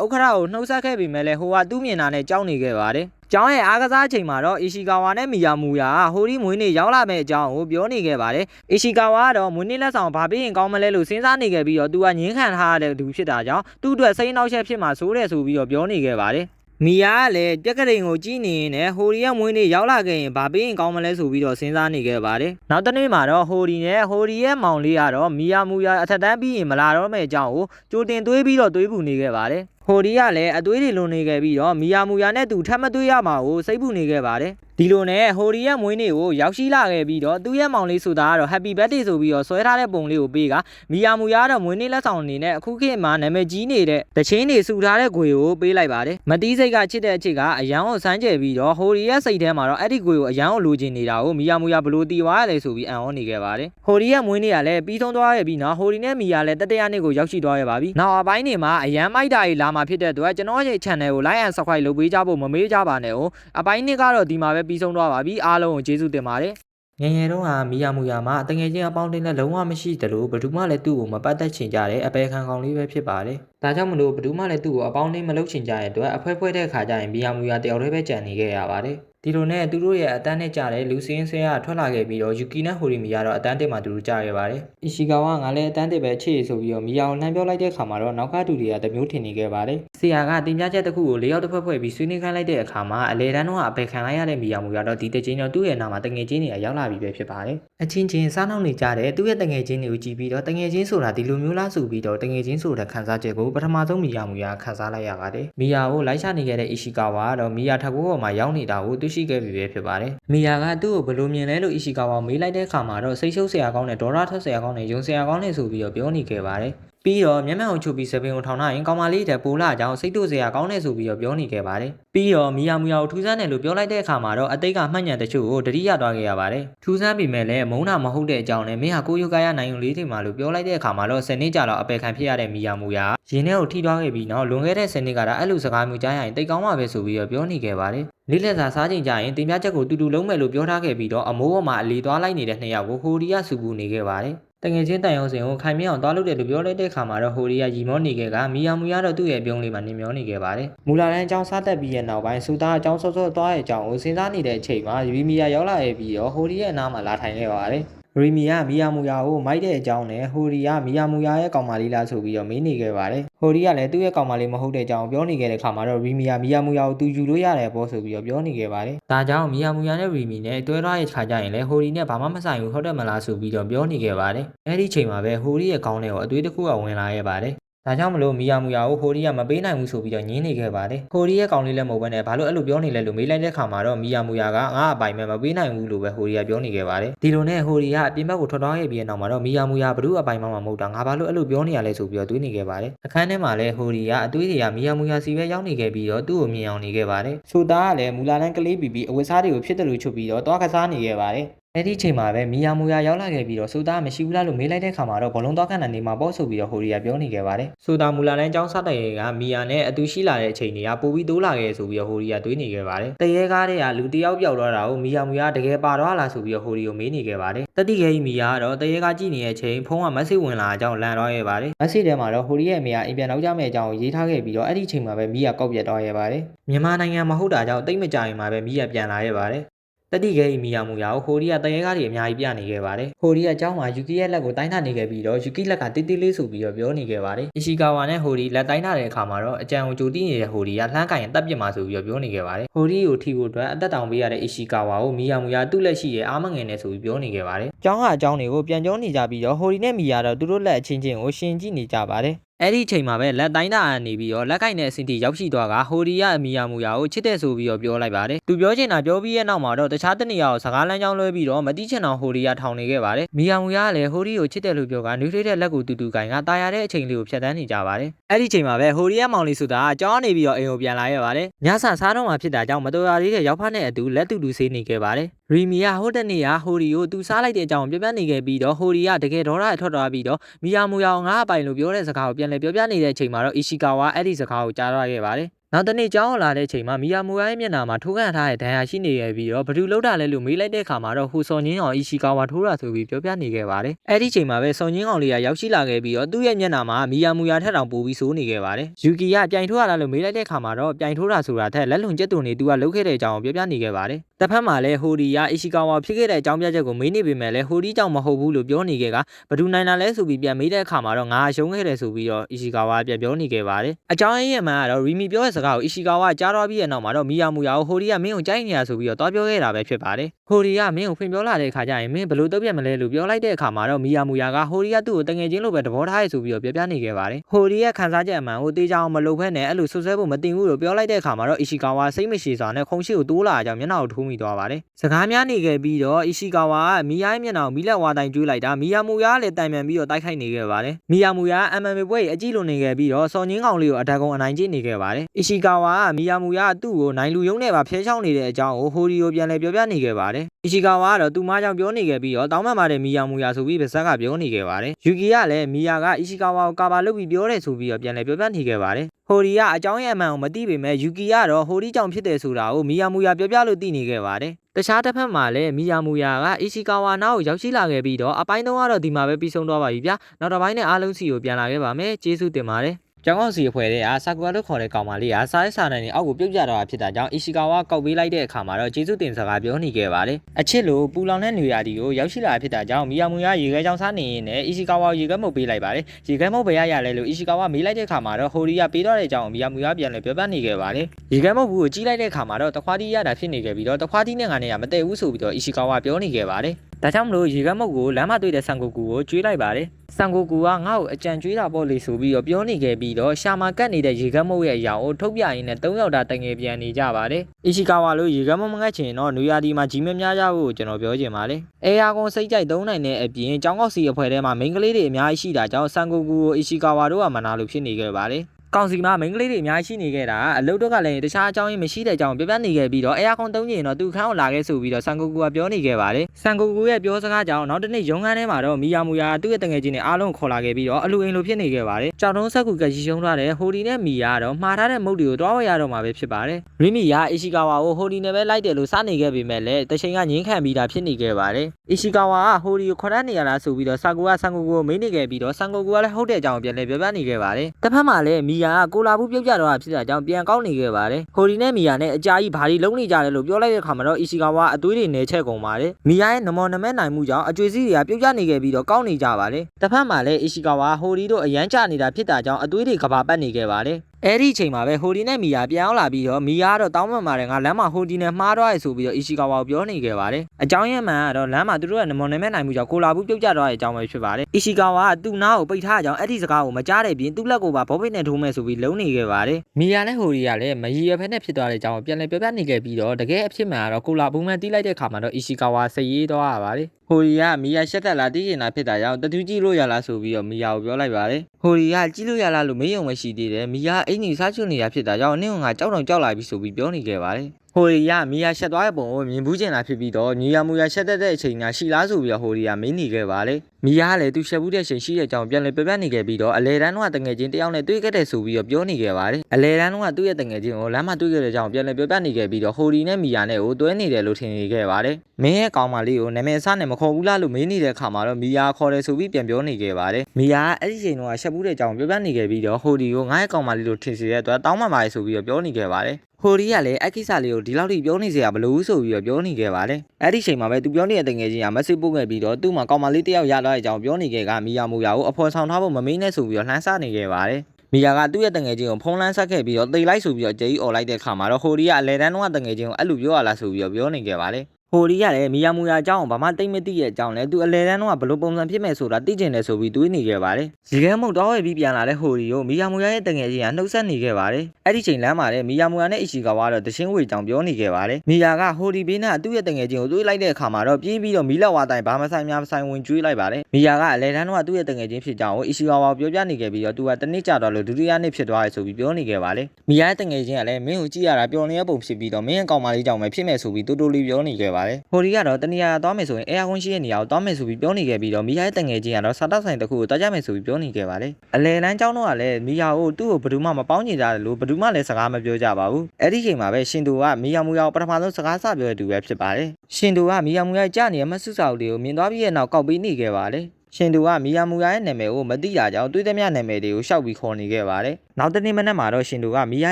ကဥက္ခရာကိုနှုတ်ဆက်ခဲ့ပြီးမဲ့လည်းဟိုကသူ့မြင်တာနဲ့ကြောက်နေခဲ့ပါတယ် ကျောင်းရဲ့အားကစားအချိန်မှာတော့အီရှီကာဝါနဲ့မီယာမူယာကဟိုဒီမွေးနေ့ရောက်လာမယ့်အကြောင်းကိုပြောနေခဲ့ပါတယ်။အီရှီကာဝါကတော့မွေးနေ့လက်ဆောင်ဘာပေးရင်ကောင်းမလဲလို့စဉ်းစားနေခဲ့ပြီးတော့သူကငင်းခံထားရတဲ့သူဖြစ်တာကြောင့်သူ့အတွက်စိတ်နှောက်ယှက်ဖြစ်မှာစိုးတယ်ဆိုပြီးတော့ပြောနေခဲ့ပါတယ်။မီယာကလည်းပြက်ကလေးကိုကြည့်နေရင်လည်းဟိုဒီရဲ့မွေးနေ့ရောက်လာခဲ့ရင်ဘာပေးရင်ကောင်းမလဲဆိုပြီးတော့စဉ်းစားနေခဲ့ပါတယ်။နောက်တစ်နေ့မှာတော့ဟိုဒီနဲ့ဟိုဒီရဲ့မောင်လေးကတော့မီယာမူယာအထက်တန်းပြီးရင်မလာတော့မယ့်အကြောင်းကိုကြိုတင်တွေးပြီးတော့တွေးပူနေခဲ့ပါတယ်။ ဟိုဒီကလည်းအသွေးတွေလွန်နေခဲ့ပြီးတော့မီယာမူယာနဲ့သူထပ်မသွေးရမှာကိုစိတ်ပူနေခဲ့ပါတယ်ဒီလိုနဲ့ဟိုဒီရဲ့မွေးနေ့ကိုရောက်ရှိလာခဲ့ပြီးတော့သူ့ရဲ့မောင်လေးဆိုတာကတော့ Happy Birthday ဆိုပြီးတော့ဆွဲထားတဲ့ပုံလေးကိုပေးကမီယာမူယာကတော့မွေးနေ့လက်ဆောင်အနေနဲ့အခုခေတ်မှာနာမည်ကြီးနေတဲ့တချင်းတွေစုထားတဲ့ဂွေကိုပေးလိုက်ပါတယ်မတီးစိတ်ကချစ်တဲ့အချစ်ကအရန်ကိုစမ်းကြယ်ပြီးတော့ဟိုဒီရဲ့စိတ်ထဲမှာတော့အဲ့ဒီဂွေကိုအရန်ကိုလိုချင်နေတာကိုမီယာမူယာဘလို့တီသွားရလဲဆိုပြီးအံ့ဩနေခဲ့ပါတယ်ဟိုဒီရဲ့မွေးနေ့ကလည်းပြီးဆုံးသွားခဲ့ပြီးနော်ဟိုဒီနဲ့မီယာလည်းတတိယနေ့ကိုရောက်ရှိသွားခဲ့ပါပြီနောက်အပိုင်းတွေမှာအရန်မိုက်တာကြီးလာမှာဖြစ်တဲ့အတွက်ကျွန်တော်ရဲ့ channel ကို like and subscribe လုပ်ပေးကြဖို့မမေ့ကြပါနဲ့ဟုတ်အပိုင်းနှစ်ကတော့ဒီမှာပဲပြီးဆုံးသွားပါပြီအားလုံးကိုကျေးဇူးတင်ပါတယ်ငယ်ငယ်တုန်းကမီယာမူယာမှာတငယ်ချင်းအပေါင်းအသင်းနဲ့လုံးဝမရှိသလိုဘယ်သူမှလည်းသူ့ကိုမပတ်သက်ချင်ကြတဲ့အပေခံကောင်လေးပဲဖြစ်ပါတယ်။ ဒါကြောင့်မလို့ဘယ်သူမှလည်းသူ့ကိုအပေါင်းအသင်းမလုပ်ချင်ကြတဲ့အတွက်အဖွဲဖွဲတဲ့အခါကျရင်မီယာမူယာတယောက်တည်းပဲကြံနေခဲ့ရပါတယ်။ဒီလိုနဲ့သူတို့ရဲ့အတန်းနဲ့ကြတဲ့လူစင်းဆဲကထွက်လာခဲ့ပြီးတော့ယူကီနဲ့ဟိုရီမီယာတော့အတန်းတစ်မှာသူတို့ကြခဲ့ပါတယ်။အီရှီကာဝါကငါလည်းအတန်းတစ်ပဲချေဆိုပြီးတော့မီယာကိုနှမ်းပြောလိုက်တဲ့အခါမှာတော့နောက်ကတူတွေကတမျိုးထင်နေခဲ့ပါတယ်။ဆီယာကတင်ပြချက်တစ်ခုကိုလေးယောက်တစ်ဖက်ဖွဲ့ပြီးဆွေးနွေးခိုင်းလိုက်တဲ့အခါမှာအလေတန်းတော့အပေခံလိုက်ရတဲ့မီယာမူယာတော့ဒီတချင်းတော့သူ့ရဲ့နာမှာတငယ်ချင်းတွေကရောက်လာပြီပဲဖြစ်ပါတယ်။အချင်းချင်းစားနှောက်နေကြတဲ့သူ့ရဲ့တငယ်ချင်းတွေကိုကြည့်ပြီးတော့တငယ်ချင်းဆိုတာဒီလိုမျိုးလားဆိုပြီးတော့တငယ်ချင်းဆိုတဲ့ခံစားချက်ကိုပထမဆုံးမီယာမူယာခံစားလိုက်ရပါတယ်။မီယာကိုလိုက်ချနေခဲ့တဲ့အီရှီကာဝါကတော့မီယာထက်ကိုပေါ်မှာရောက်နေတာကိုသိရှိခဲ့ပြီပဲဖြစ်ပါတယ်။မီယာကသူ့ကိုဘယ်လိုမြင်လဲလို့အီရှီကာဝါမေးလိုက်တဲ့အခါမှာတော့စိတ်ရှုပ်စရာကောင်းတဲ့ဒေါရထက်စရာကောင်းတဲ့ယုံစရာကောင်းတဲ့ဆိုပြီးတော့ပြောနေခဲ့ပါတယ်။ ပြီးတော့မျက်မှန်အောင်ချုပ်ပြီးစပင်ကိုထောင်ထားရင်ကောင်မလေးတဲ့ပိုလာကြောင်စိတ်တို့စရာကောင်းနေဆိုပြီးတော့ပြောနေခဲ့ပါတယ်။ပြီးတော့မီယာမူယာကိုထူးဆန်းတယ်လို့ပြောလိုက်တဲ့အခါမှာတော့အတိတ်ကမှတ်ညံတချို့ကိုတတိယသွားခဲ့ရပါတယ်။ထူးဆန်းပြီမဲ့လည်းမုန်းတာမဟုတ်တဲ့အကြောင်းနဲ့မင်းဟာကိုယုကာယနိုင်ုံလေးတွေမှာလို့ပြောလိုက်တဲ့အခါမှာတော့10နှစ်ကြာတော့အပယ်ခံဖြစ်ရတဲ့မီယာမူယာရင်းထဲကိုထိသွားခဲ့ပြီးတော့လွန်ခဲ့တဲ့10နှစ်ကတော့အဲ့လိုစကားမျိုးကြားရရင်တိတ်ကောင်းမှာပဲဆိုပြီးတော့ပြောနေခဲ့ပါတယ်။လေးလက်စာစားချိန်ကြရင်တင်ပြချက်ကိုတူတူလုံးမဲ့လို့ပြောထားခဲ့ပြီးတော့အမိုးပေါ်မှာအလီသွားလိုက်နေတဲ့နှစ်ယောက်ကိုဟိုဒီယာစူပူနေခဲ့ပါတယ်။ တငယ်ချင်းတန်ရုံစင်ကိုခိုင်မြအောင်သွားလို့တယ်လို့ပြောလိုက်တဲ့အခါမှာတော့ဟိုဒီယာရီမောနေခဲ့ကမီယာမူယာတော့သူ့ရဲ့ပြုံးလေးမှာနေမျောနေခဲ့ပါတယ်။မူလာတန်းအကြောင်းစားတက်ပြီးရဲ့နောက်ပိုင်းစူသားအကြောင်းစောစောသွားရဲ့အကြောင်းကိုစဉ်းစားနေတဲ့အချိန်မှာရီမီယာရောက်လာရဲ့ပြီးတော့ဟိုဒီရဲ့အနားမှာလာထိုင်ခဲ့ပါတယ်။ ရီမီယာမီယာမူယာကိုမိုက်တဲ့အကြောင်းနဲ့ဟိုဒီယာမီယာမူယာရဲ့ကောင်မလေးလားဆိုပြီးတော့မေးနေခဲ့ပါတယ်။ဟိုဒီကလည်းသူ့ရဲ့ကောင်မလေးမဟုတ်တဲ့အကြောင်းပြောနေခဲ့တဲ့ခါမှာတော့ရီမီယာမီယာမူယာကိုသူယူလို့ရတယ်ပေါ့ဆိုပြီးတော့ပြောနေခဲ့ပါတယ်။ဒါကြောင့်မီယာမူယာနဲ့ရီမီနဲ့တွဲထားရဲ့ခါကျရင်လည်းဟိုဒီနဲ့ဘာမှမဆိုင်ဘူးဟုတ်တယ်မလားဆိုပြီးတော့ပြောနေခဲ့ပါတယ်။အဲဒီချိန်မှာပဲဟိုဒီရဲ့ခေါင်းထဲကိုအသွေးတစ်ခုကဝင်လာခဲ့ပါတယ်။ ဒါကြောင့်မလို့မီယာမူယာကိုဟိုဒီကမပေးနိုင်ဘူးဆိုပြီးတော့ညင်းနေခဲ့ပါတယ်။ဟိုဒီရဲ့ကောင်လေးလည်းမဟုတ်ဘဲနဲ့ဘာလို့အဲ့လိုပြောနေလဲလို့မေးလိုက်တဲ့ခါမှာတော့မီယာမူယာကငါအပိုင်မဲ့မပေးနိုင်ဘူးလို့ပဲဟိုဒီကပြောနေခဲ့ပါတယ်။ဒီလိုနဲ့ဟိုဒီကအပြင်ဘက်ကိုထွက်သွားခဲ့ပြီးတဲ့နောက်မှာတော့မီယာမူယာဘ누구အပိုင်မှမမဟုတ်တာငါဘာလို့အဲ့လိုပြောနေရလဲဆိုပြီးတော့တွေးနေခဲ့ပါတယ်။အခန်းထဲမှာလည်းဟိုဒီကအသွေးတွေကမီယာမူယာစီပဲရောက်နေခဲ့ပြီးတော့သူ့ကိုမြင်အောင်နေခဲ့ပါတယ်။ဆိုသားကလည်းမူလာလန်းကလေးပြီးပြီးအဝတ်စားတွေကိုဖြစ်တယ်လို့ချုပ်ပြီးတော့သွားကစားနေခဲ့ပါတယ်။ အဲ့ဒီချိန်မှာပဲမီယာမူယာရောက်လာခဲ့ပြီးတော့ဆိုတာမရှိဘူးလားလို့မေးလိုက်တဲ့ခါမှာတော့ဘလုံးသွားခန့်တဲ့နေမှာပေါ့ဆိုပြီးတော့ဟိုရီယာပြောနေခဲ့ပါတယ်။ဆိုတာမူလာလန်းចောင်းစတဲ့ကမီယာနဲ့အတူရှိလာတဲ့အချိန်တွေကပိုပြီးတိုးလာခဲ့ဆိုပြီးတော့ဟိုရီယာတွေးနေခဲ့ပါတယ်။တရေကားတွေကလူတယောက်ပြောက်သွားတာကိုမီယာမူယာတကယ်ပါသွားလားဆိုပြီးတော့ဟိုရီကိုမေးနေခဲ့ပါတယ်။တတိခဲကြီးမီယာကတော့တရေကားကြည့်နေတဲ့အချိန်ဖုန်းကမက်ဆေ့ဝင်လာအကြောင်းလန်သွားခဲ့ပါတယ်။မက်ဆေ့ထဲမှာတော့ဟိုရီရဲ့အမေကအိမ်ပြန်နောက်ကျမယ့်အကြောင်းကိုရေးထားခဲ့ပြီးတော့အဲ့ဒီချိန်မှာပဲမီယာကောက်ပြတ်သွားခဲ့ပါတယ်။မြန်မာနိုင်ငံမဟုတ်တာကြောင့်တိတ်မကြရင်မှာပဲမီယာပြန်လာခဲ့ပါတယ် တတိခဲဤမိယာမူယာကိုဟိုရီကတရေကားတွေအများကြီးပြနေခဲ့ပါတယ်ဟိုရီကအကြောင်းမှာယူကီရဲ့လက်ကိုတိုင်းထနေခဲ့ပြီးတော့ယူကီလက်ကတိတိလေးဆိုပြီးတော့ပြောနေခဲ့ပါတယ်အီရှီကာဝါနဲ့ဟိုရီလက်တိုင်းထတဲ့အခါမှာတော့အကြံကိုကြိုတိနေတဲ့ဟိုရီကလှမ်းကင်ရင်တပ်ပစ်မှာဆိုပြီးတော့ပြောနေခဲ့ပါတယ်ဟိုရီကိုထိဖို့အတွက်အသက်တောင်ပေးရတဲ့အီရှီကာဝါကိုမိယာမူယာသူ့လက်ရှိရဲ့အာမငယ်နဲ့ဆိုပြီးပြောနေခဲ့ပါတယ်အကြောင်းကအကြောင်းတွေကိုပြန်ပြောနေကြပြီးတော့ဟိုရီနဲ့မိယာတော့သူတို့လက်အချင်းချင်းကိုရှင်ကြည့်နေကြပါတယ် အဲ့ဒီအချိန်မှာပဲလက်တိုင်းတာကနေပြီးတော့လက်ကိုက်နဲ့အစင်တီရောက်ရှိသွားကဟိုဒီယာအမီယာမူယာကိုချစ်တဲ့ဆိုပြီးတော့ပြောလိုက်ပါတယ်သူပြောချင်တာပြောပြီးရဲ့နောက်မှာတော့တခြားတနေရာကိုစကားလမ်းကြောင်းလွှဲပြီးတော့မတိချင်အောင်ဟိုဒီယာထောင်နေခဲ့ပါတယ်မီယာမူယာကလည်းဟိုဒီကိုချစ်တယ်လို့ပြောကနျူထရိတဲ့လက်ကိုတူတူကင်ကတာယာတဲ့အချိန်လေးကိုဖြတ်တန်းနေကြပါတယ်အဲ့ဒီအချိန်မှာပဲဟိုဒီယာမောင်လေးဆိုတာအကြောင်းနေပြီးတော့အိမ်ကိုပြန်လာခဲ့ပါတယ်ညဆန်စားတော့မှဖြစ်တာကြောင့်မတော်ရလေးတဲ့ရောက်ဖက်နဲ့အတူလက်တူတူဆေးနေခဲ့ပါတယ်ရီမီယာဟိုတနေ့ကဟိုဒီကိုသူစားလိုက်တဲ့အကြောင်းပြပြနေခဲ့ပြီးတော့ဟိုဒီကတကယ်ဒေါ်ရထွက်သွားပြီးတော့မီယာမူယာကိုငါအပိုင်လို့ပြောတဲ့စကားကိုပြန်လည်ပြောပြနေတဲ့အချိန်မှာတော့အီရှီကာဝါအဲ့ဒီစကားကိုကြားရခဲ့ပါတယ် နောက်တနေ့ကြောင်းလာတဲ့အချိန်မှာမီယာမူယာရဲ့မျက်နှာမှာထိုးခန့်ထားတဲ့ဒဏ်ရာရှိနေရပြီးတော့ဘယ်သူလောက်တာလဲလို့မေးလိုက်တဲ့အခါမှာတော့ဟိုစော်ညင်းအောင်အီရှီကာဝါထိုးတာဆိုပြီးပြောပြနေခဲ့ပါတယ်။အဲ့ဒီချိန်မှာပဲစော်ညင်းအောင်လေးကရောက်ရှိလာခဲ့ပြီးတော့သူ့ရဲ့မျက်နှာမှာမီယာမူယာထက်တောင်ပိုပြီးဆိုးနေခဲ့ပါတယ်။ယူကီကပြိုင်ထိုးရတာလို့မေးလိုက်တဲ့အခါမှာတော့ပြိုင်ထိုးတာဆိုတာထက်လက်လွန်ကျက်သွန်နေသူကလုတ်ခဲ့တဲ့အကြောင်းကိုပြောပြနေခဲ့ပါတယ်။တစ်ဖက်မှာလည်းဟိုဒီကအီရှီကာဝါဖြစ်ခဲ့တဲ့အကြောင်းပြချက်ကိုမေးနေပေမဲ့လည်းဟိုဒီကြောင့်မဟုတ်ဘူးလို့ပြောနေခဲ့ကဘယ်သူနိုင်တာလဲဆိုပြီးပြန်မေးတဲ့အခါမှာတော့ငါရှုံးခဲ့တယ်ဆိုပြီးတော့အီရှီကာဝါပြန်ပြောနေခဲ့ပါတယ်။အကြောင်းရင်းရဲ့မှန်ကတော့ရီမီပြောတဲ့စကားကိုအီရှီကာဝါကြားတော့ပြီးရဲ့နောက်မှာတော့မီယာမူယာကိုဟိုဒီကမင်းကိုကြိုက်နေရဆိုပြီးတော့တွားပြောခဲ့တာပဲဖြစ်ပါတယ်။ဟိုဒီကမင်းကိုဖွင့်ပြောလာတဲ့အခါကျရင်မင်းဘယ်လိုတုံ့ပြန်မလဲလို့ပြောလိုက်တဲ့အခါမှာတော့မီယာမူယာကဟိုဒီကသူ့ကိုတငယ်ချင်းလိုပဲသဘောထားရဆိုပြီးတော့ပြောပြနေခဲ့ပါတယ်။ဟိုဒီကခန်းစားချက်အမှန်ကိုတေးကြအောင်မလုပ်ဖက်နဲ့အဲ့လိုဆွဆွဲဖို့မတင်ဘူးလို့ပြောလိုက်တဲ့အခါမှာတော့အီရှီကာဝါစိတ်မရှိစွာနဲ့ခုံရှိကိုတိုးလာကြအောင်မျက်နှာကိုထိုးမိသွားပါတယ်။စကားများနေခဲ့ပြီးတော့အီရှီကာဝါကမီယာရဲ့မျက်နှာကိုမီလက်ဝါတိုင်းကျွေးလိုက်တာမီယာမူယာကလည်းတိုင်ပန်ပြီးတော့တိုက်ခိုက်နေခဲ့ပါတယ်။မီယာမူယာကအမ်မ်ပွဲအကြည့်လိုနေခဲ့ပြီးတော့စော်ညင်းကောင်လေးကိုအထက်ကုန်းအနိုင်ကျင့်နေခဲ့ပါတယ်။အီရှီကာဝါကမီယာမူယာကသူ့ကိုနိုင်လူယုံနဲ့ပါဖျဲချောင်းနေတဲ့အကြောင်းကိုဟိုဒီကိုပြန်လဲပြောပြနေခဲ့ပါတယ်။အီရှီကာဝါကတော့သူ့မကြောင့်ပြောနေခဲ့ပြီးတော့တောင်းပန်ပါတယ်မီယာမူယာဆိုပြီးပါဇက်ကပြောနေခဲ့ပါတယ်။ယူကီကလည်းမီယာကအီရှီကာဝါကိုကာဘာလုပ်ပြီးပြောတယ်ဆိုပြီးတော့ပြန်လဲပြောပြနေခဲ့ပါတယ်။ဟိုဒီကအကြောင်းရဲ့အမှန်ကိုမသိပေမဲ့ယူကီကတော့ဟိုဒီကြောင့်ဖြစ်တယ်ဆိုတာကိုမီယာမူယာပြောပြလို့သိနေခဲ့ပါတယ်။တခြားတစ်ဖက်မှာလည်းမီယာမူယာကအီရှီကာဝါနာကိုရောက်ရှိလာခဲ့ပြီးတော့အပိုင်းသုံးကတော့ဒီမှာပဲပြီးဆုံးသွားပါပြီဗျာ။နောက်တစ်ပိုင်းနဲ့အားလုံးစီကိုပြန်လာခဲ့ပါမယ်။ကျေးဇူးတင်ပါတယ်။ ကျောင်းအောင်စီအဖွဲ့တဲ့အားဆာကူယာလို့ခေါ်တဲ့ကောင်မလေးကစားရေးစာနယ်နေအောက်ကိုပြုတ်ကျတော့တာဖြစ်တာကြောင့်အီရှီကာဝါကောက်ပေးလိုက်တဲ့အခါမှာတော့ကျေးဇူးတင်စကားပြောနေခဲ့ပါတယ်။အချစ်လိုပူလောင်တဲ့နေရာဒီကိုရောက်ရှိလာဖြစ်တာကြောင့်မီယာမူယာရေခဲချောင်းစားနေရင်လည်းအီရှီကာဝါရေခဲမှုတ်ပေးလိုက်ပါတယ်။ရေခဲမှုတ်ပဲရရလဲလို့အီရှီကာဝါမေးလိုက်တဲ့အခါမှာတော့ဟိုရီယာပေးတော့တဲ့အကြောင်းမီယာမူယာပြန်လဲပြောပြနေခဲ့ပါတယ်။ရေခဲမှုတ်ဘူးကိုကြီးလိုက်တဲ့အခါမှာတော့တခွားတီးရတာဖြစ်နေခဲ့ပြီးတော့တခွားတီးနဲ့ငါနဲ့ကမတည့်ဘူးဆိုပြီးတော့အီရှီကာဝါပြောနေခဲ့ပါတယ်။ ဒါကြောင့်မလို့ရေခဲမှုတ်ကိုလမ်းမတွေ့တဲ့ဆန်ကိုကူကိုကျွေးလိုက်ပါတယ်။ဆန်ကိုကူကငါ့ကိုအကြံကျွေးတာပေါ့လေဆိုပြီးတော့ပြောနေခဲ့ပြီးတော့ရှာမာကတ်နေတဲ့ရေခဲမှုတ်ရဲ့အရာကိုထုတ်ပြရင်းနဲ့၃ယောက်တာတငယ်ပြန်နေကြပါတယ်။အီရှီကာဝါလို့ရေခဲမှုတ်မငတ်ချင်တော့နွေရာဒီမှာကြီးမများကြဖို့ကျွန်တော်ပြောချင်ပါတယ်။အဲယာကွန်စိတ်ကြိုက်သုံးနိုင်တဲ့အပြင်ကျောင်းကောက်စီအဖွဲ့ထဲမှာမိန်းကလေးတွေအများကြီးရှိတာကြောင့်ဆန်ကိုကူကိုအီရှီကာဝါတို့ကမနာလို့ဖြစ်နေခဲ့ပါတယ်။ ကောင်စီမှာမိန်းကလေးတွေအများကြီးရှိနေခဲ့တာအလုပ်တော့ကလည်းတခြားအကြောင်းရင်းမရှိတဲ့အကြောင်းပြပြနေခဲ့ပြီးတော့အဲယာကွန်သုံးရင်တော့သူခန်းကိုလာခဲ့ဆိုပြီးတော့ဆန်ကိုကူကပြောနေခဲ့ပါတယ်ဆန်ကိုကူရဲ့ပြောစကားကြောင့်နောက်တစ်နေ့ရုံးခန်းထဲမှာတော့မီယာမူယာသူ့ရဲ့တငယ်ချင်းတွေအားလုံးခေါ်လာခဲ့ပြီးတော့အလူအိမ်လိုဖြစ်နေခဲ့ပါတယ်ကြောင်တုံးဆက်ကူကရီရှုံးထားတဲ့ဟိုဒီနဲ့မီယာကတော့မှားထားတဲ့မုတ်တွေကိုတွားဝရတော့မှာပဲဖြစ်ပါတယ်ရီမီယာအီရှီကာဝါကိုဟိုဒီနဲ့ပဲလိုက်တယ်လို့စနေခဲ့ပေမဲ့လည်းတချိန်ကငင်းခံပြီးတာဖြစ်နေခဲ့ပါတယ်အီရှီကာဝါကဟိုဒီကိုခေါ်တတ်နေရလားဆိုပြီးတော့ဆာကူကဆန်ကိုကူကိုမေးနေခဲ့ပြီးတော့ဆန်ကိုကူကလည်းဟုတ်တဲ့အကြောင်းပြန်လဲပြောပြနေခဲ့ပါတယ်တစ်ဖက်မှာလည်းမီယာကကိုလာဘူးပြုတ်ကြတော့တာဖြစ်တာကြောင့်ပြန်ကောက်နေခဲ့ပါတယ်ဟိုဒီနဲ့မီယာနဲ့အကြာကြီးဘာတွေလုံးနေကြလဲလို့ပြောလိုက်တဲ့အခါမှာတော့အီရှီကာဝါအသွေးတွေနေချက်ကုန်ပါတယ်မီယာရဲ့နမောနမဲနိုင်မှုကြောင့်အကျွေးစည်းတွေကပြုတ်ကျနေခဲ့ပြီးတော့ကောက်နေကြပါတယ်တစ်ဖက်မှာလည်းအီရှီကာဝါဟိုဒီတို့အရန်ကျနေတာဖြစ်တာကြောင့်အသွေးတွေကဘာပတ်နေခဲ့ပါတယ် အဲ့ဒီအချိန်မှာပဲဟိုဒီနဲ့မီယာပြန်အောင်လာပြီးတော့မီယာကတော့တောင်းပန်ပါတယ်ငါလမ်းမှာဟိုဒီနဲ့မှားတော့ရဆိုပြီးတော့အီရှီကာဝါကိုပြောနေခဲ့ပါတယ်အကြောင်းရင်းမှန်ကတော့လမ်းမှာသူတို့ရဲ့နမောနမဲနိုင်မှုကြောင့်ကိုလာဘူးပြုတ်ကျတော့တဲ့အကြောင်းပဲဖြစ်ပါတယ်အီရှီကာဝါကသူ့နားကိုပိတ်ထားကြအောင်အဲ့ဒီစကားကိုမကြားတဲ့ပြင်သူ့လက်ကိုပါဘောပိတ်နဲ့ထိုးမယ်ဆိုပြီးလုံးနေခဲ့ပါတယ်မီယာနဲ့ဟိုဒီကလည်းမရီရဖက်နဲ့ဖြစ်သွားတဲ့အကြောင်းကိုပြန်လည်ပြောပြနေခဲ့ပြီးတော့တကယ်အဖြစ်မှန်ကတော့ကိုလာဘူးမှန်တီးလိုက်တဲ့ခါမှာတော့အီရှီကာဝါစည်ရေးသွားရပါတယ် ဟိုရီကမီယာရှက်တက်လာတီးကျင်တာဖြစ်တာကြောင့်တတူးကြည့်လို့ရလားဆိုပြီးတော့မီယာကိုပြောလိုက်ပါတယ်ဟိုရီကကြည့်လို့ရလားလို့မေးရုံမရှိသေးတယ်မီယာအင်ကြီးစားချွနေတာဖြစ်တာကြောင့်နင့်ကငါကြောက်တော့ကြောက်လာပြီဆိုပြီးပြောနေခဲ့ပါတယ် ဟိုရီကမီယာရှက်သွားတဲ့ပုံကိုမြင်ဘူးကျင်တာဖြစ်ပြီးတော့ညီယာမူယာရှက်တက်တဲ့အချိန်ကရှိလားဆိုပြီးတော့ဟိုရီကမင်းနေခဲ့ပါလေမီယာကလည်းသူရှက်ဘူးတဲ့အချိန်ရှိတဲ့အကြောင်းပြန်လည်ပြပြနေခဲ့ပြီးတော့အလဲတန်းတော့တငယ်ချင်းတယောက်နဲ့တွေ့ခဲ့တဲ့ဆိုပြီးတော့ပြောနေခဲ့ပါတယ်အလဲတန်းတော့သူ့ရဲ့တငယ်ချင်းကိုလမ်းမှာတွေ့ခဲ့တဲ့အကြောင်းပြန်လည်ပြပြနေခဲ့ပြီးတော့ဟိုရီနဲ့မီယာနဲ့ကိုတွဲနေတယ်လို့ထင်နေခဲ့ပါတယ်မင်းရဲ့ကောင်မလေးကိုနာမည်အစနဲ့မခေါ်ဘူးလားလို့မေးနေတဲ့အခါမှာတော့မီယာခေါ်တယ်ဆိုပြီးပြန်ပြောနေခဲ့ပါတယ်မီယာကအဲ့ဒီချိန်တော့ရှက်ဘူးတဲ့အကြောင်းပြောပြနေခဲ့ပြီးတော့ဟိုဒီကိုငါ့ရဲ့ကောင်မလေးလို့ထင်စီတဲ့အတွက်တောင်းပန်ပါတယ်ဆိုပြီးတော့ပြောနေခဲ့ပါတယ်ဟိုဒီကလည်းအကိစ္စလေးကိုဒီလောက်ထိပြောနေစရာမလိုဘူးဆိုပြီးတော့ပြောနေခဲ့ပါတယ်အဲ့ဒီချိန်မှာပဲသူပြောနေတဲ့တငယ်ချင်းကမက်ဆေ့ပို့ခဲ့ပြီးတော့သူ့မှာကောင်မလေးတယောက်ရတော့တဲ့အကြောင်းပြောနေခဲ့ကမီယာမူယာကိုအဖော်ဆောင်ထားဖို့မမင်းနဲ့ဆိုပြီးတော့လှမ်းစားနေခဲ့ပါတယ်မီယာကသူ့ရဲ့တငယ်ချင်းကိုဖုန်းလန်းဆက်ခဲ့ပြီးတော့တိတ်လိုက်ဆိုပြီးတော့ဂျေးអော်လိုက်တဲ့ခါမှာတော့ဟိုဒီကအလဲတန်းတော့တငယ်ချင်းကိုအဲ့လိုပြောရလားဆိုပြီးတော့ပြောနေခဲ့ပါတယ် ဟဟိုဒီကလည်းမီယာမူယာအကြောင်းကိုဘာမှတိတ်မသိရဲ့အကြောင်းလဲသူအလဲတန်းတော့ဘလို့ပုံစံဖြစ်မဲ့ဆိုတာသိကျင်တယ်ဆိုပြီးတွေးနေခဲ့ပါတယ်ရေခဲမုတ်တော့ဝယ်ပြီးပြန်လာတဲ့ဟိုဒီကိုမီယာမူယာရဲ့တငယ်ချင်းကနှုတ်ဆက်နေခဲ့ပါတယ်အဲ့ဒီချိန်လမ်းမှာလည်းမီယာမူယာနဲ့အီရှီကာဝါကတော့တရှင်းဝေကြောင်ပြောနေခဲ့ပါတယ်မီယာကဟိုဒီဘေးနာသူ့ရဲ့တငယ်ချင်းကိုတွေးလိုက်တဲ့အခါမှာတော့ပြေးပြီးတော့မီလက်ဝါတိုင်ဘာမဆိုင်များမဆိုင်ဝင်ကျွေးလိုက်ပါတယ်မီယာကအလဲတန်းတော့သူ့ရဲ့တငယ်ချင်းဖြစ်ကြောင်းကိုအီရှီကာဝါပြောပြနေခဲ့ပြီးတော့သူကတနစ်ကြတော့လို့ဒုတိယနေ့ဖြစ်သွားတယ်ဆိုပြီးပြောနေခဲ့ပါတယ်မီယာရဲ့တငယ်ချင်းကလည်းမင်းကိုကြည့်ရတာပျော်နေတဲ့ပုံဖြစ်ပြီးတော့မင်းရဲ့ကောင်မလေးကြောင့်ပဲဖြစ်မဲ့ဆိုပြီးတူတူလေးပြောနေခဲ့ပါတယ်ဟိုဒီကတော့တနင်္လာသွားမယ်ဆိုရင်အဲယာကွန်ရှိတဲ့နေရာကိုသွားမယ်ဆိုပြီးပြောနေခဲ့ပြီးတော့မီယာရဲ့တငယ်ချင်းကတော့စားတောက်ဆိုင်တစ်ခုကိုသွားကြမယ်ဆိုပြီးပြောနေခဲ့ပါတယ်အလဲလန်းကျောင်းတော့ကလည်းမီယာကိုသူ့ကိုဘယ်သူမှမပေါင်းကြည့်ကြတယ်လို့ဘယ်သူမှလည်းစကားမပြောကြပါဘူးအဲ့ဒီချိန်မှာပဲရှင်တူကမီယာမူယာကိုပထမဆုံးစကားစပြောတဲ့သူပဲဖြစ်ပါတယ်ရှင်တူကမီယာမူယာကြားနေတဲ့မဆုစာအုပ်တွေကိုမြင်သွားပြီးတဲ့နောက်ကောက်ပြီးနေခဲ့ပါတယ် ရှင်တူကမီယာမူယာရဲ့နာမည်ကိုမသိတာကြောင့်တွေးသမျှနာမည်တွေကိုရှောက်ပြီးခေါ်နေခဲ့ပါတယ်။နောက်တနေ့မနက်မှာတော့ရှင်တူကမီယာ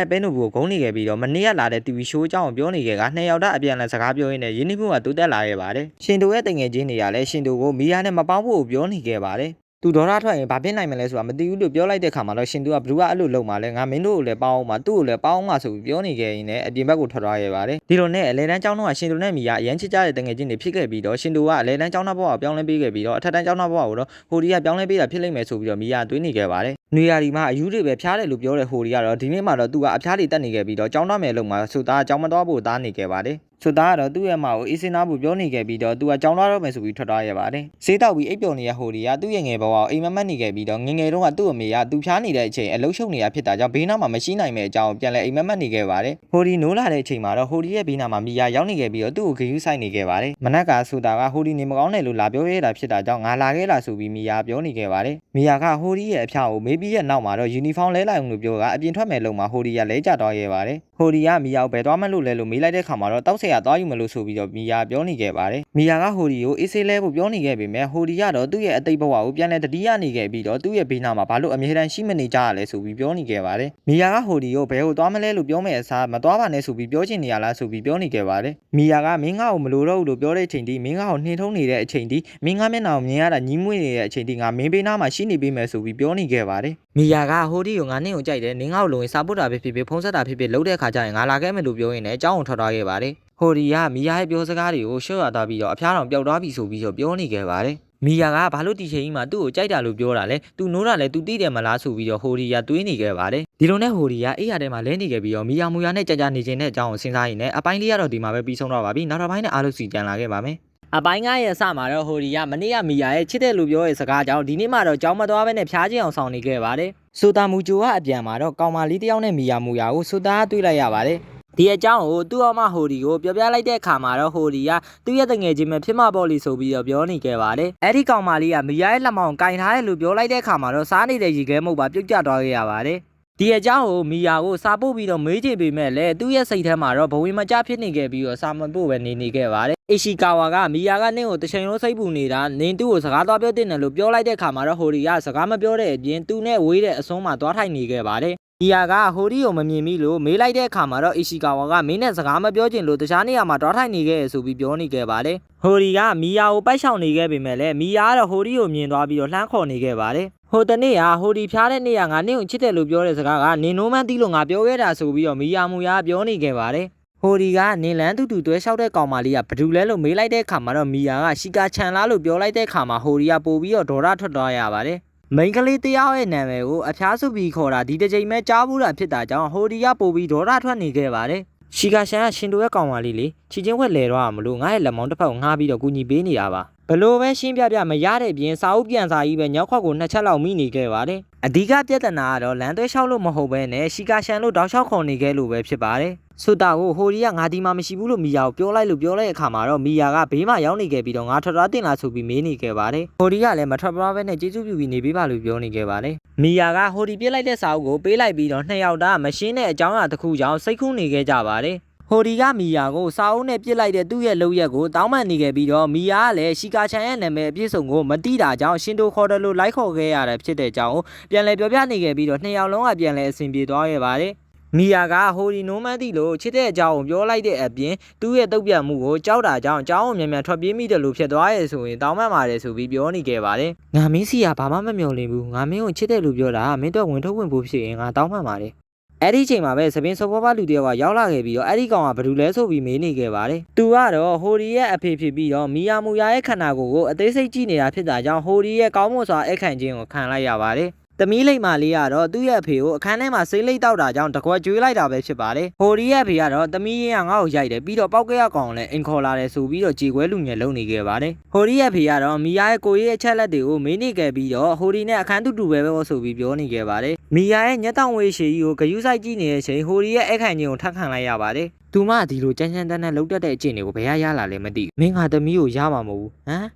ရဲ့ပဲနုဘူးကိုဂုံးနေခဲ့ပြီးတော့မနေ့ကလာတဲ့ TV show အကြောင်းကိုပြောနေခဲ့ကနှစ်ယောက်တည်းအပြန်အလှန်စကားပြောရင်းနဲ့ယင်းနှိမှုကတိုးတက်လာခဲ့ပါတယ်။ရှင်တူရဲ့တငယ်ချင်းတွေကလည်းရှင်တူကိုမီယာနဲ့မပေါင်းဖို့ပြောနေခဲ့ပါတယ်။ သူဒေါ်ရထွက်ရင်ဘာဖြစ်နိုင်မလဲဆိုတာမသိဘူးလို့ပြောလိုက်တဲ့ခါမှာတော့ရှင်သူကဘလူးကအဲ့လိုလုံมาလဲငါမင်းတို့ကိုလည်းပေါင်းအောင်ပါသူ့ကိုလည်းပေါင်းအောင်ပါဆိုပြီးပြောနေခဲ့ရင်လည်းအပြင်ဘက်ကိုထွက်သွားခဲ့ပါတယ်ဒီလိုနဲ့အလဲတန်းကျောင်းတော့ရှင်သူနဲ့မီကအရန်ချစ်ကြတဲ့တငယ်ချင်းတွေဖြစ်ခဲ့ပြီးတော့ရှင်သူကအလဲတန်းကျောင်းသားဘဝကိုပြောင်းလဲပေးခဲ့ပြီးတော့အထက်တန်းကျောင်းသားဘဝကိုတော့ဟိုဒီကပြောင်းလဲပေးတာဖြစ်လိမ့်မယ်ဆိုပြီးတော့မီကတွေးနေခဲ့ပါတယ် နွေရာဒီမှာအယူတွေပဲဖျားတယ်လို့ပြောတဲ့ဟိုဒီကတော့ဒီနေ့မှတော့သူကအဖျားတွေတက်နေခဲ့ပြီးတော့ကျောင်းသားမယ်လုံမှာဆိုသားကျောင်းမတော်ဖို့သားနေခဲ့ပါတယ်ဆိုသားကတော့သူ့ရဲ့မကိုအေးစင်းနာဖို့ပြောနေခဲ့ပြီးတော့သူကကြောင်းသွားတော့မယ်ဆိုပြီးထွက်သွားရပါတယ်။ဆေးတောက်ပြီးအိပ်ပျော်နေတဲ့ဟိုဒီကသူ့ရဲ့ငယ်ဘဝကိုအိမ်မက်မက်နေခဲ့ပြီးတော့ငငယ်တုန်းကသူ့အမေကသူဖျားနေတဲ့အချိန်အလုံးရှုပ်နေတာဖြစ်တာကြောင့်ဘေးနားမှာမရှိနိုင်မဲ့အကြောင်းပြန်လဲအိမ်မက်မက်နေခဲ့ပါတယ်။ဟိုဒီနိုးလာတဲ့အချိန်မှာတော့ဟိုဒီရဲ့ဘေးနားမှာမီယာရောက်နေခဲ့ပြီးတော့သူ့ကိုဂယူးဆိုင်နေခဲ့ပါတယ်။မနက်ကဆိုတာကဟိုဒီနေမကောင်းတယ်လို့လာပြောရတာဖြစ်တာကြောင့်ငါလာခဲ့လာဆိုပြီးမီယာပြောနေခဲ့ပါတယ်။မီယာကဟိုဒီရဲ့အဖျားကိုမေးပြီးရဲ့နောက်မှာတော့ယူနီဖောင်းလဲလိုက်အောင်လို့ပြောကအပြင်ထွက်မယ်လို့မှဟိုဒီကလဲကြသွားခဲ့ပါတယ်။ ဟိုဒီကမီယာကိုဘယ်သွားမလို့လဲလို့မေးလိုက်တဲ့ခါမှာတော့တောက်ဆရာသွားယူမလို့ဆိုပြီးတော့မီယာပြောနေခဲ့ပါတယ်။မီယာကဟိုဒီကိုအေးဆေးလဲဖို့ပြောနေခဲ့ပေမဲ့ဟိုဒီကတော့သူ့ရဲ့အသိဘဝကိုပြန်လဲတတိယနေခဲ့ပြီးတော့သူ့ရဲ့ဘေးနားမှာဘာလို့အမြဲတမ်းရှိမနေကြရလဲဆိုပြီးပြောနေခဲ့ပါတယ်။မီယာကဟိုဒီကိုဘယ်ကိုသွားမလဲလို့ပြောမဲ့အစားမသွားပါနဲ့ဆိုပြီးပြောချင်နေရလားဆိုပြီးပြောနေခဲ့ပါတယ်။မီယာကမင်းငါ့ကိုမလိုတော့ဘူးလို့ပြောတဲ့အချိန်ထိမင်းငါ့ကိုနှင်ထုံးနေတဲ့အချိန်ထိမင်းငါမျက်နှာကိုမြင်ရတာညီးမွေ့နေတဲ့အချိန်ထိငါမင်းဘေးနားမှာရှိနေပေးမယ်ဆိုပြီးပြောနေခဲ့ပါတယ်။မီယာကဟိုဒီကိုငါနှင်းကိုကြိုက်တယ်နင်းငါ့ကိုလုံရင်စာပုတ်တာပဲဖြစ်ဖြစ်ဖုံးဆက်တာဖြစ်ဖြစ်လုပ်တဲ့ခါကြရင်ငါလာခဲ့မယ်လို့ပြောရင်းနဲ့အကြောင်းကိုထွက်သွားခဲ့ပါတယ်။ဟိုဒီကမီယာရဲ့ပြောစကားတွေကိုရှော့ရသွားပြီးတော့အဖျားတော်ပျောက်သွားပြီဆိုပြီးတော့ပြောနေခဲ့ပါတယ်။မီယာကဘာလို့တီချိန်ကြီးမှသူ့ကိုကြိုက်တာလို့ပြောတာလဲ။ "तू နိုးတာလဲ तू တိတယ်မလား"ဆိုပြီးတော့ဟိုဒီယာတွေးနေခဲ့ပါတယ်။ဒီလိုနဲ့ဟိုဒီယာအေးရထဲမှာလဲနေခဲ့ပြီးတော့မီယာမူယာနဲ့ကြာကြာနေခြင်းတဲ့အကြောင်းကိုစဉ်းစားရင်းနဲ့အပိုင်းလေးကတော့ဒီမှာပဲပြီးဆုံးတော့ပါပြီ။နောက်တစ်ပိုင်းနဲ့အားလုံးစီပြန်လာခဲ့ပါမယ်။ အပိုင်းကရဲ့အစမှာတော့ဟိုဒီကမနေ့ကမီယာရဲ့ချစ်တဲ့လူပြောရဲ့စကားကြောင့်ဒီနေ့မှတော့ကြောင်းမသွားဘဲနဲ့ဖျားချင်းအောင်ဆောင်နေခဲ့ပါတယ်။ဆိုတာမူဂျိုကအပြန်မှာတော့ကောင်မလေးတစ်ယောက်နဲ့မီယာမူယာကိုဆိုတာကတွေ့လိုက်ရပါတယ်။ဒီအကြောင်းကိုသူ့အမဟိုဒီကိုပြောပြလိုက်တဲ့အခါမှာတော့ဟိုဒီကသူ့ရဲ့တငယ်ချင်းပဲဖြစ်မှာပေါ့လီဆိုပြီးတော့ပြောနေခဲ့ပါတယ်။အဲ့ဒီကောင်မလေးကမီယာရဲ့လက်မောင်ကင်ထားတယ်လို့ပြောလိုက်တဲ့အခါမှာတော့စားနေတဲ့ရေခဲမုတ်ပါပြုတ်ကျသွားခဲ့ရပါတယ်။ဒီအကြောင်းကိုမီယာကိုစာပို့ပြီးတော့မေးချင်ပေမဲ့လည်းသူ့ရဲ့စိတ်ထဲမှာတော့ဘဝင်မကျဖြစ်နေခဲ့ပြီးတော့စာမပို့ပဲနေနေခဲ့ပါတယ်။ အီရှီကာဝါကမီယာကနင်းကိုတစ်ချိန်လုံးစိတ်ပူနေတာနင်းသူ့ကိုစကားသွားပြောတင်တယ်လို့ပြောလိုက်တဲ့ခါမှာတော့ဟိုဒီကစကားမပြောတဲ့အပြင်သူ့နဲ့ဝေးတဲ့အစွန်းမှာသွားထိုင်နေခဲ့ပါတယ်။မီယာကဟိုဒီကိုမမြင်မိလို့မေးလိုက်တဲ့အခါမှာတော့အီရှီကာဝါကမင်းနဲ့စကားမပြောချင်လို့တခြားနေရာမှာတွားထိုင်နေခဲ့ရဆိုပြီးပြောနေခဲ့ပါတယ်။ဟိုဒီကမီယာကိုပိုက်ဆောင်နေခဲ့ပေမဲ့လည်းမီယာကတော့ဟိုဒီကိုမြင်သွားပြီးတော့လှမ်းခေါ်နေခဲ့ပါတယ်။ဟိုတနေ့ကဟိုဒီဖျားတဲ့နေ့ကငါနင့်ကိုချစ်တယ်လို့ပြောတဲ့စကားကနင်နိုးမန်းတီးလို့ငါပြောခဲ့တာဆိုပြီးတော့မီယာမူယာပြောနေခဲ့ပါတယ်။ ဟိုဒီကနေလန်းတူတူတွဲလျှောက်တဲ့ကောင်မလေးကဘဒူလဲလို့မေးလိုက်တဲ့ခါမှာတော့မီယာကရှီကာချန်လားလို့ပြောလိုက်တဲ့ခါမှာဟိုဒီကပို့ပြီးတော့ဒေါ်ရထွက်သွားရပါတယ်။မိန်ကလေးတယောက်ရဲ့နာမည်ကိုအဖျားစုပြီးခေါ်တာဒီတစ်ချိန်ပဲကြားဘူးတာဖြစ်တာကြောင့်ဟိုဒီကပို့ပြီးဒေါ်ရထွက်နေခဲ့ပါတယ်။ရှီကာရှန်ကရှင်တို့ရဲ့ကောင်မလေးလေချီချင်းဝက်လဲတော့မလို့ငါ့ရဲ့လက်မောင်းတစ်ဖက်ကိုငှားပြီးတော့ကူညီပေးနေတာပါဘလို့ပဲရှင်းပြပြမရတဲ့ပြင်စာအုပ်ပြန်စာကြီးပဲညောက်ခွက်ကိုနှစ်ချက်လောက်မိနေခဲ့ပါတယ်အဓိကပြဿနာကတော့လမ်းသွဲလျှောက်လို့မဟုတ်ဘဲနဲ့ရှီကာရှန်လို့တောက်လျှောက်ခေါ်နေခဲ့လို့ပဲဖြစ်ပါတယ် ဆိုတာကိုဟိုဒီကငါဒီမှာမရှိဘူးလို့မီယာကိုပြောလိုက်လို့ပြောလိုက်တဲ့အခါမှာတော့မီယာကဘေးမှာရောက်နေခဲ့ပြီးတော့ငါထွက်သွားတင်လာဆိုပြီးမေးနေခဲ့ပါတယ်ဟိုဒီကလည်းမထွက်သွားဘဲနဲ့ကျေးဇူးပြုပြီးနေပေးပါလို့ပြောနေခဲ့ပါတယ်မီယာကဟိုဒီပြစ်လိုက်တဲ့စာအုပ်ကိုပေးလိုက်ပြီးတော့နှစ်ယောက်သားမရှင်းတဲ့အကြောင်းအရာတစ်ခုကြောင့်စိတ်ကူးနေခဲ့ကြပါတယ်ဟိုဒီကမီယာကိုစာအုပ်နဲ့ပြစ်လိုက်တဲ့သူ့ရဲ့လုပ်ရက်ကိုတောင်းပန်နေခဲ့ပြီးတော့မီယာကလည်းရှီကာချန်ရဲ့နာမည်အပြည့်စုံကိုမတိတာကြောင့်ရှင်တိုခေါ်တယ်လို့လိုက်ခေါ်ခဲ့ရတာဖြစ်တဲ့အကြောင်းကိုပြန်လည်ပြောပြနေခဲ့ပြီးတော့နှစ်ယောက်လုံးကပြန်လည်အဆင်ပြေသွားခဲ့ပါတယ် မီယာကဟိုဒီနိုမန်တီလို့ချစ်တဲ့အကြောင်းကိုပြောလိုက်တဲ့အပြင်သူ့ရဲ့တုတ်ပြတ်မှုကိုကြောက်တာကြောင့်အကြောင်းကိုမြန်မြန်ထွက်ပြေးမိတယ်လို့ဖြစ်သွားရဲဆိုရင်တောင်းပန်ပါတယ်ဆိုပြီးပြောနေခဲ့ပါတယ်။ငါမင်းစီကဘာမှမမျှော်လင့်ဘူး။ငါမင်းကိုချစ်တယ်လို့ပြောတာမင်းတော့ဝင်ထုတ်ဝင်ဖို့ဖြစ်ရင်ငါတောင်းပန်ပါတယ်။အဲ့ဒီချိန်မှာပဲသပင်စောဖွားဖွားလူတယောက်ကရောက်လာခဲ့ပြီးတော့အဲ့ဒီကောင်ကဘယ်သူလဲဆိုပြီးမေးနေခဲ့ပါတယ်သူကတော့ဟိုဒီရဲ့အဖေဖြစ်ပြီးတော့မီယာမူယာရဲ့ခန္ဓာကိုယ်ကိုအသေးစိတ်ကြည့်နေတာဖြစ်တာကြောင့်ဟိုဒီရဲ့ကောင်းမွန်စွာအခန့်ခြင်းကိုခံလိုက်ရပါတယ် သမီးလိမ့်မာလေးကတော့သူ့ရဲ့အဖေကိုအခန်းထဲမှာစိမ့်လိမ့်တောက်တာကြောင့်တကွက်ကျွေးလိုက်တာပဲဖြစ်ပါတယ်။ဟိုဒီရဲ့အဖေကတော့သမီးရင်ကငါ့ကိုရိုက်တယ်ပြီးတော့ပောက်ကရကောင်လည်းအင်ခေါ်လာတယ်ဆိုပြီးတော့ကြေခွဲလူငယ်လုံနေခဲ့ပါတယ်။ဟိုဒီရဲ့အဖေကတော့မီယာရဲ့ကိုရဲ့အချက်လက်တွေကိုမေးနေခဲ့ပြီးတော့ဟိုဒီနဲ့အခန်းတူတူပဲပဲဆိုပြီးပြောနေခဲ့ပါတယ်။မီယာရဲ့ညက်တောင်ဝေးရှည်ကြီးကိုဂယုစိုက်ကြည့်နေတဲ့အချိန်ဟိုဒီရဲ့အခန့်ချင်းကိုထပ်ခံလိုက်ရပါတယ်။သူမဒီလိုကြမ်းကြမ်းတမ်းတမ်းလှုပ်တတ်တဲ့အကျင့်တွေကိုဘယ်ရရလာလဲမသိဘူး။မင်းကသမီးကိုရမှာမဟုတ်ဘူး။ဟမ်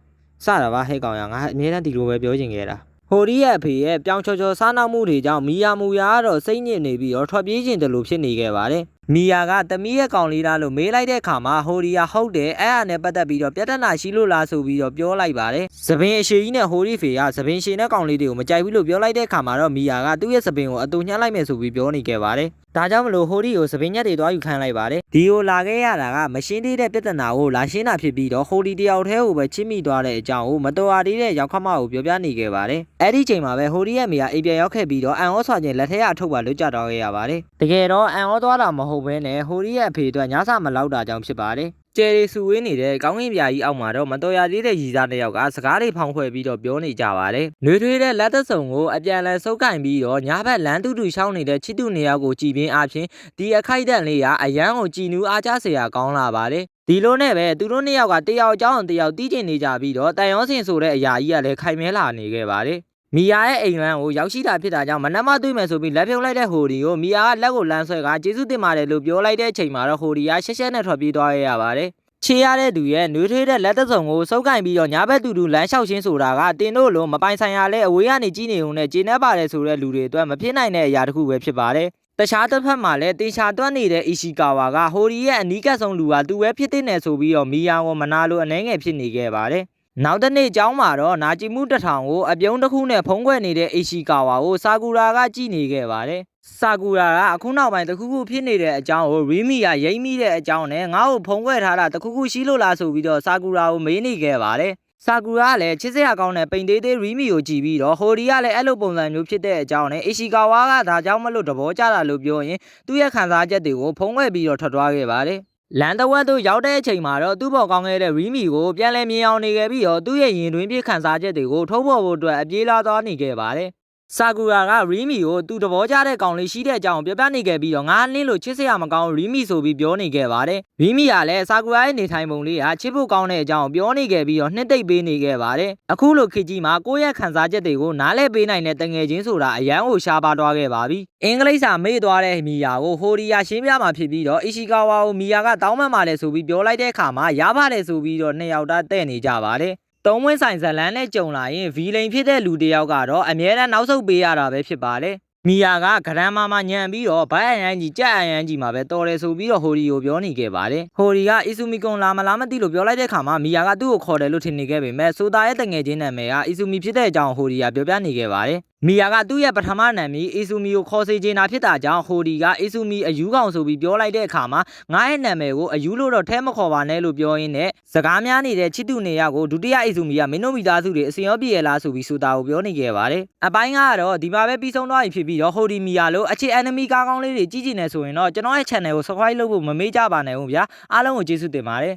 စတာပါဟဲ့ကောင်ရငါအမြဲတမ်းဒီလိုပဲပြောချင်ခဲ့တာ ဟိုဒီရဲ့အဖေရဲ့ပြောင်ချော်ချော်စားနောက်မှုတွေကြောင့်မီယာမူယာကတော့စိတ်ညစ်နေပြီးတော့ထွက်ပြေးခြင်းတလို့ဖြစ်နေခဲ့ပါတယ် မီယာကတမီးရဲ့ကောင်လေးလားလို့မေးလိုက်တဲ့အခါမှာဟိုဒီယာဟုတ်တယ်အဲ့အနဲ့ပတ်သက်ပြီးတော့ပြဿနာရှိလို့လားဆိုပြီးတော့ပြောလိုက်ပါတယ်သပင်အရှိကြီးနဲ့ဟိုဒီဖေကသပင်ရှင်တဲ့ကောင်လေးတွေကိုမကြိုက်ဘူးလို့ပြောလိုက်တဲ့အခါမှာတော့မီယာကသူ့ရဲ့သပင်ကိုအတူညှက်လိုက်မယ်ဆိုပြီးပြောနေခဲ့ပါတယ်ဒါကြောင့်မလို့ဟိုဒီကိုသပင်ညက်တွေသွားယူခိုင်းလိုက်ပါတယ်ဒီကိုလာခဲ့ရတာကမရှင်းသေးတဲ့ပြဿနာကိုလာရှင်းတာဖြစ်ပြီးတော့ဟိုဒီတယောက်တည်းကိုပဲချစ်မိသွားတဲ့အကြောင်းကိုမတော်ရသေးတဲ့ရောက်ခမကိုပြောပြနေခဲ့ပါတယ်အဲ့ဒီချိန်မှာပဲဟိုဒီရဲ့မိကအိမ်ပြန်ရောက်ခဲ့ပြီးတော့အန်ဩဆွာချင်းလက်ထက်အထုတ်ပါလွတ်ကြတော့ခဲ့ရပါတယ်တကယ်တော့အန်ဩသွားတာမဟုတ်ဘဲနဲ့ဟိုဒီရဲ့အဖေအတွက်ညစာမလောက်တာကြောင့်ဖြစ်ပါတယ်ကျယ်ရီစုဝေးနေတဲ့ကောင်းကင်ပြာကြီးအောက်မှာတော့မတော်ရသေးတဲ့ရည်စားတစ်ယောက်ကစကားတွေဖောင်ခွဲပြီးတော့ပြောနေကြပါတယ်။နှွေထွေးတဲ့လက်သက်စုံကိုအပြန်လည်စုပ်ကင်ပြီးတော့ညာဘက်လမ်းတူတူရှောင်းနေတဲ့ချစ်တူနေရာကိုကြည်ပြင်းအားဖြင့်ဒီအခိုက်အတန့်လေးကအရန်ကိုကြည်နူးအားကြစရာကောင်းလာပါတယ်။ဒီလိုနဲ့ပဲသူတို့နှစ်ယောက်ကတယောက်အကြောင်းတယောက်တီးကျင်နေကြပြီးတော့တန်ရောစင်ဆိုတဲ့အရာကြီးကလည်းခိုင်မဲလာနေခဲ့ပါတယ်။ မီယာရဲ့အိမ်လမ်းကိုရောက်ရှိတာဖြစ်တာကြောင့်မနက်မတွေ့မယ်ဆိုပြီးလက်ပြုံးလိုက်တဲ့ဟိုဒီကိုမီယာကလက်ကိုလမ်းဆွဲကကျေးဇူးတင်ပါတယ်လို့ပြောလိုက်တဲ့အချိန်မှာတော့ဟိုဒီကရှက်ရှက်နဲ့ထွက်ပြေးသွားရရပါတယ်။ချေရတဲ့သူရဲ့နှွေးထွေးတဲ့လက်သက်စုံကိုစုပ်ကင်ပြီးတော့ညာဘက်တူတူလမ်းလျှောက်ရှင်းဆိုတာကတင်တို့လိုမပိုင်ဆိုင်ရလဲအဝေးကနေကြီးနေုံနဲ့ဂျင်းနေပါတယ်ဆိုတဲ့လူတွေအတွက်မဖြစ်နိုင်တဲ့အရာတစ်ခုပဲဖြစ်ပါတယ်။တခြားတစ်ဖက်မှာလည်းတင်ရှာတွတ်နေတဲ့အီရှီကာဝါကဟိုဒီရဲ့အနီးကပ်ဆုံးလူကသူပဲဖြစ်တဲ့နယ်ဆိုပြီးတော့မီယာကိုမနာလိုအနှဲငယ်ဖြစ်နေခဲ့ပါတယ်။ နောက်တစ်နေ့ကျောင်းမှာတော့နာကျင်မှုတစ်ထောင်ကိုအပြုံးတစ်ခုနဲ့ဖုံးကွယ်နေတဲ့အီရှီကာဝါကိုဆာကူရာကကြည့်နေခဲ့ပါတယ်။ဆာကူရာကအခုနောက်ပိုင်းတစ်ခုခုဖြစ်နေတဲ့အကြောင်းကိုရီမီကရိမ့်မိတဲ့အကြောင်းနဲ့ငါ့ကိုဖုံးကွယ်ထားတာတစ်ခုခုရှိလို့လားဆိုပြီးတော့ဆာကူရာကိုမေးနေခဲ့ပါတယ်။ဆာကူရာကလည်းချစ်စရာကောင်းတဲ့ပိန်သေးသေးရီမီကိုကြည့်ပြီးတော့ဟိုဒီကလည်းအဲ့လိုပုံစံမျိုးဖြစ်တဲ့အကြောင်းနဲ့အီရှီကာဝါကဒါကြောင့်မလို့သဘောကျတာလို့ပြောရင်သူ့ရဲ့ခံစားချက်တွေကိုဖုံးကွယ်ပြီးတော့ထွက်သွားခဲ့ပါတယ်။ လန်တဝက်တို့ရောက်တဲ့အချိန်မှာတော့သူ့ဘော်ကောင်းခဲ့တဲ့ရီမီကိုပြန်လည်မြင်အောင်နေခဲ့ပြီးတော့သူ့ရဲ့ရင်တွင်းပြခံစားချက်တွေကိုထုတ်ဖော်ဖို့အတွက်အပြေးလာသွားနေခဲ့ပါတယ်။ ဆာကူရာကရီမီကိုသူ့တဘောကြတဲ့ကောင်လေးရှိတဲ့အကြောင်းပြောပြနေခဲ့ပြီးတော့ငါနင်းလို့ချစ်စရာမကောင်းရီမီဆိုပြီးပြောနေခဲ့ပါတယ်။ရီမီကလည်းဆာကူရာရဲ့နေထိုင်ပုံလေးဟာချစ်ဖို့ကောင်းတဲ့အကြောင်းပြောနေခဲ့ပြီးတော့နှစ်သိမ့်ပေးနေခဲ့ပါတယ်။အခုလိုခေတ်ကြီးမှာကိုယ့်ရဲ့ခံစားချက်တွေကိုနားလည်ပေးနိုင်တဲ့တငယ်ချင်းဆိုတာအရန်ကိုရှားပါသွားခဲ့ပါပြီ။အင်္ဂလိပ်စာမေ့သွားတဲ့မီယာကိုဟိုရီယာရှင်းပြမှာဖြစ်ပြီးတော့အီရှီကာဝါကိုမီယာကတောင်းပန်ပါတယ်ဆိုပြီးပြောလိုက်တဲ့အခါမှာရပါတယ်ဆိုပြီးတော့နှစ်ယောက်တည်းတဲ့နေကြပါတယ်။ သုံးဝင်းဆိုင်ဇလန်းနဲ့ကြုံလာရင်ဗီလိန်ဖြစ်တဲ့လူတစ်ယောက်ကတော့အမြဲတမ်းနောက်ဆုတ်ပေးရတာပဲဖြစ်ပါတယ်။မီယာကဂရန်မာမှာညံပြီးတော့ဘိုင်အယန်ကြီးကြက်အယန်ကြီးမှာပဲတော်တယ်ဆိုပြီးတော့ဟိုရီကိုပြောနေခဲ့ပါတယ်။ဟိုရီကအီဆူမီကွန်လာမလားမသိလို့ပြောလိုက်တဲ့ခါမှာမီယာကသူ့ကိုခေါ်တယ်လို့ထင်နေခဲ့ပေမဲ့ဆိုတာရဲ့တငယ်ချင်းနာမည်ကအီဆူမီဖြစ်တဲ့အကြောင်းဟိုရီကပြောပြနေခဲ့ပါတယ်။မီယာကသူ့ရဲ့ပထမနာမည်အီဆူမီကိုခေါ်စေချင်တာဖြစ်တာကြောင့်ဟိုဒီကအီဆူမီအယူကောင်ဆိုပြီးပြောလိုက်တဲ့အခါမှာငါရဲ့နာမည်ကိုအယူလို့တော့ထဲမခေါ်ပါနဲ့လို့ပြောရင်းနဲ့စကားများနေတဲ့ချစ်တူနေရကိုဒုတိယအီဆူမီကမင်းတို့မိသားစုတွေအစင်ရောပြေရလားဆိုပြီးဆိုတာကိုပြောနေခဲ့ပါတယ်အပိုင်းကတော့ဒီမှာပဲပြီးဆုံးသွားပြီဖြစ်ပြီးတော့ဟိုဒီမီယာလို့အခြေ enemy ကားကောင်းလေးတွေကြီးကြီးနေဆိုရင်တော့ကျွန်တော်ရဲ့ channel ကို subscribe လုပ်ဖို့မမေ့ကြပါနဲ့ဦးဗျာအားလုံးကိုကျေးဇူးတင်ပါတယ်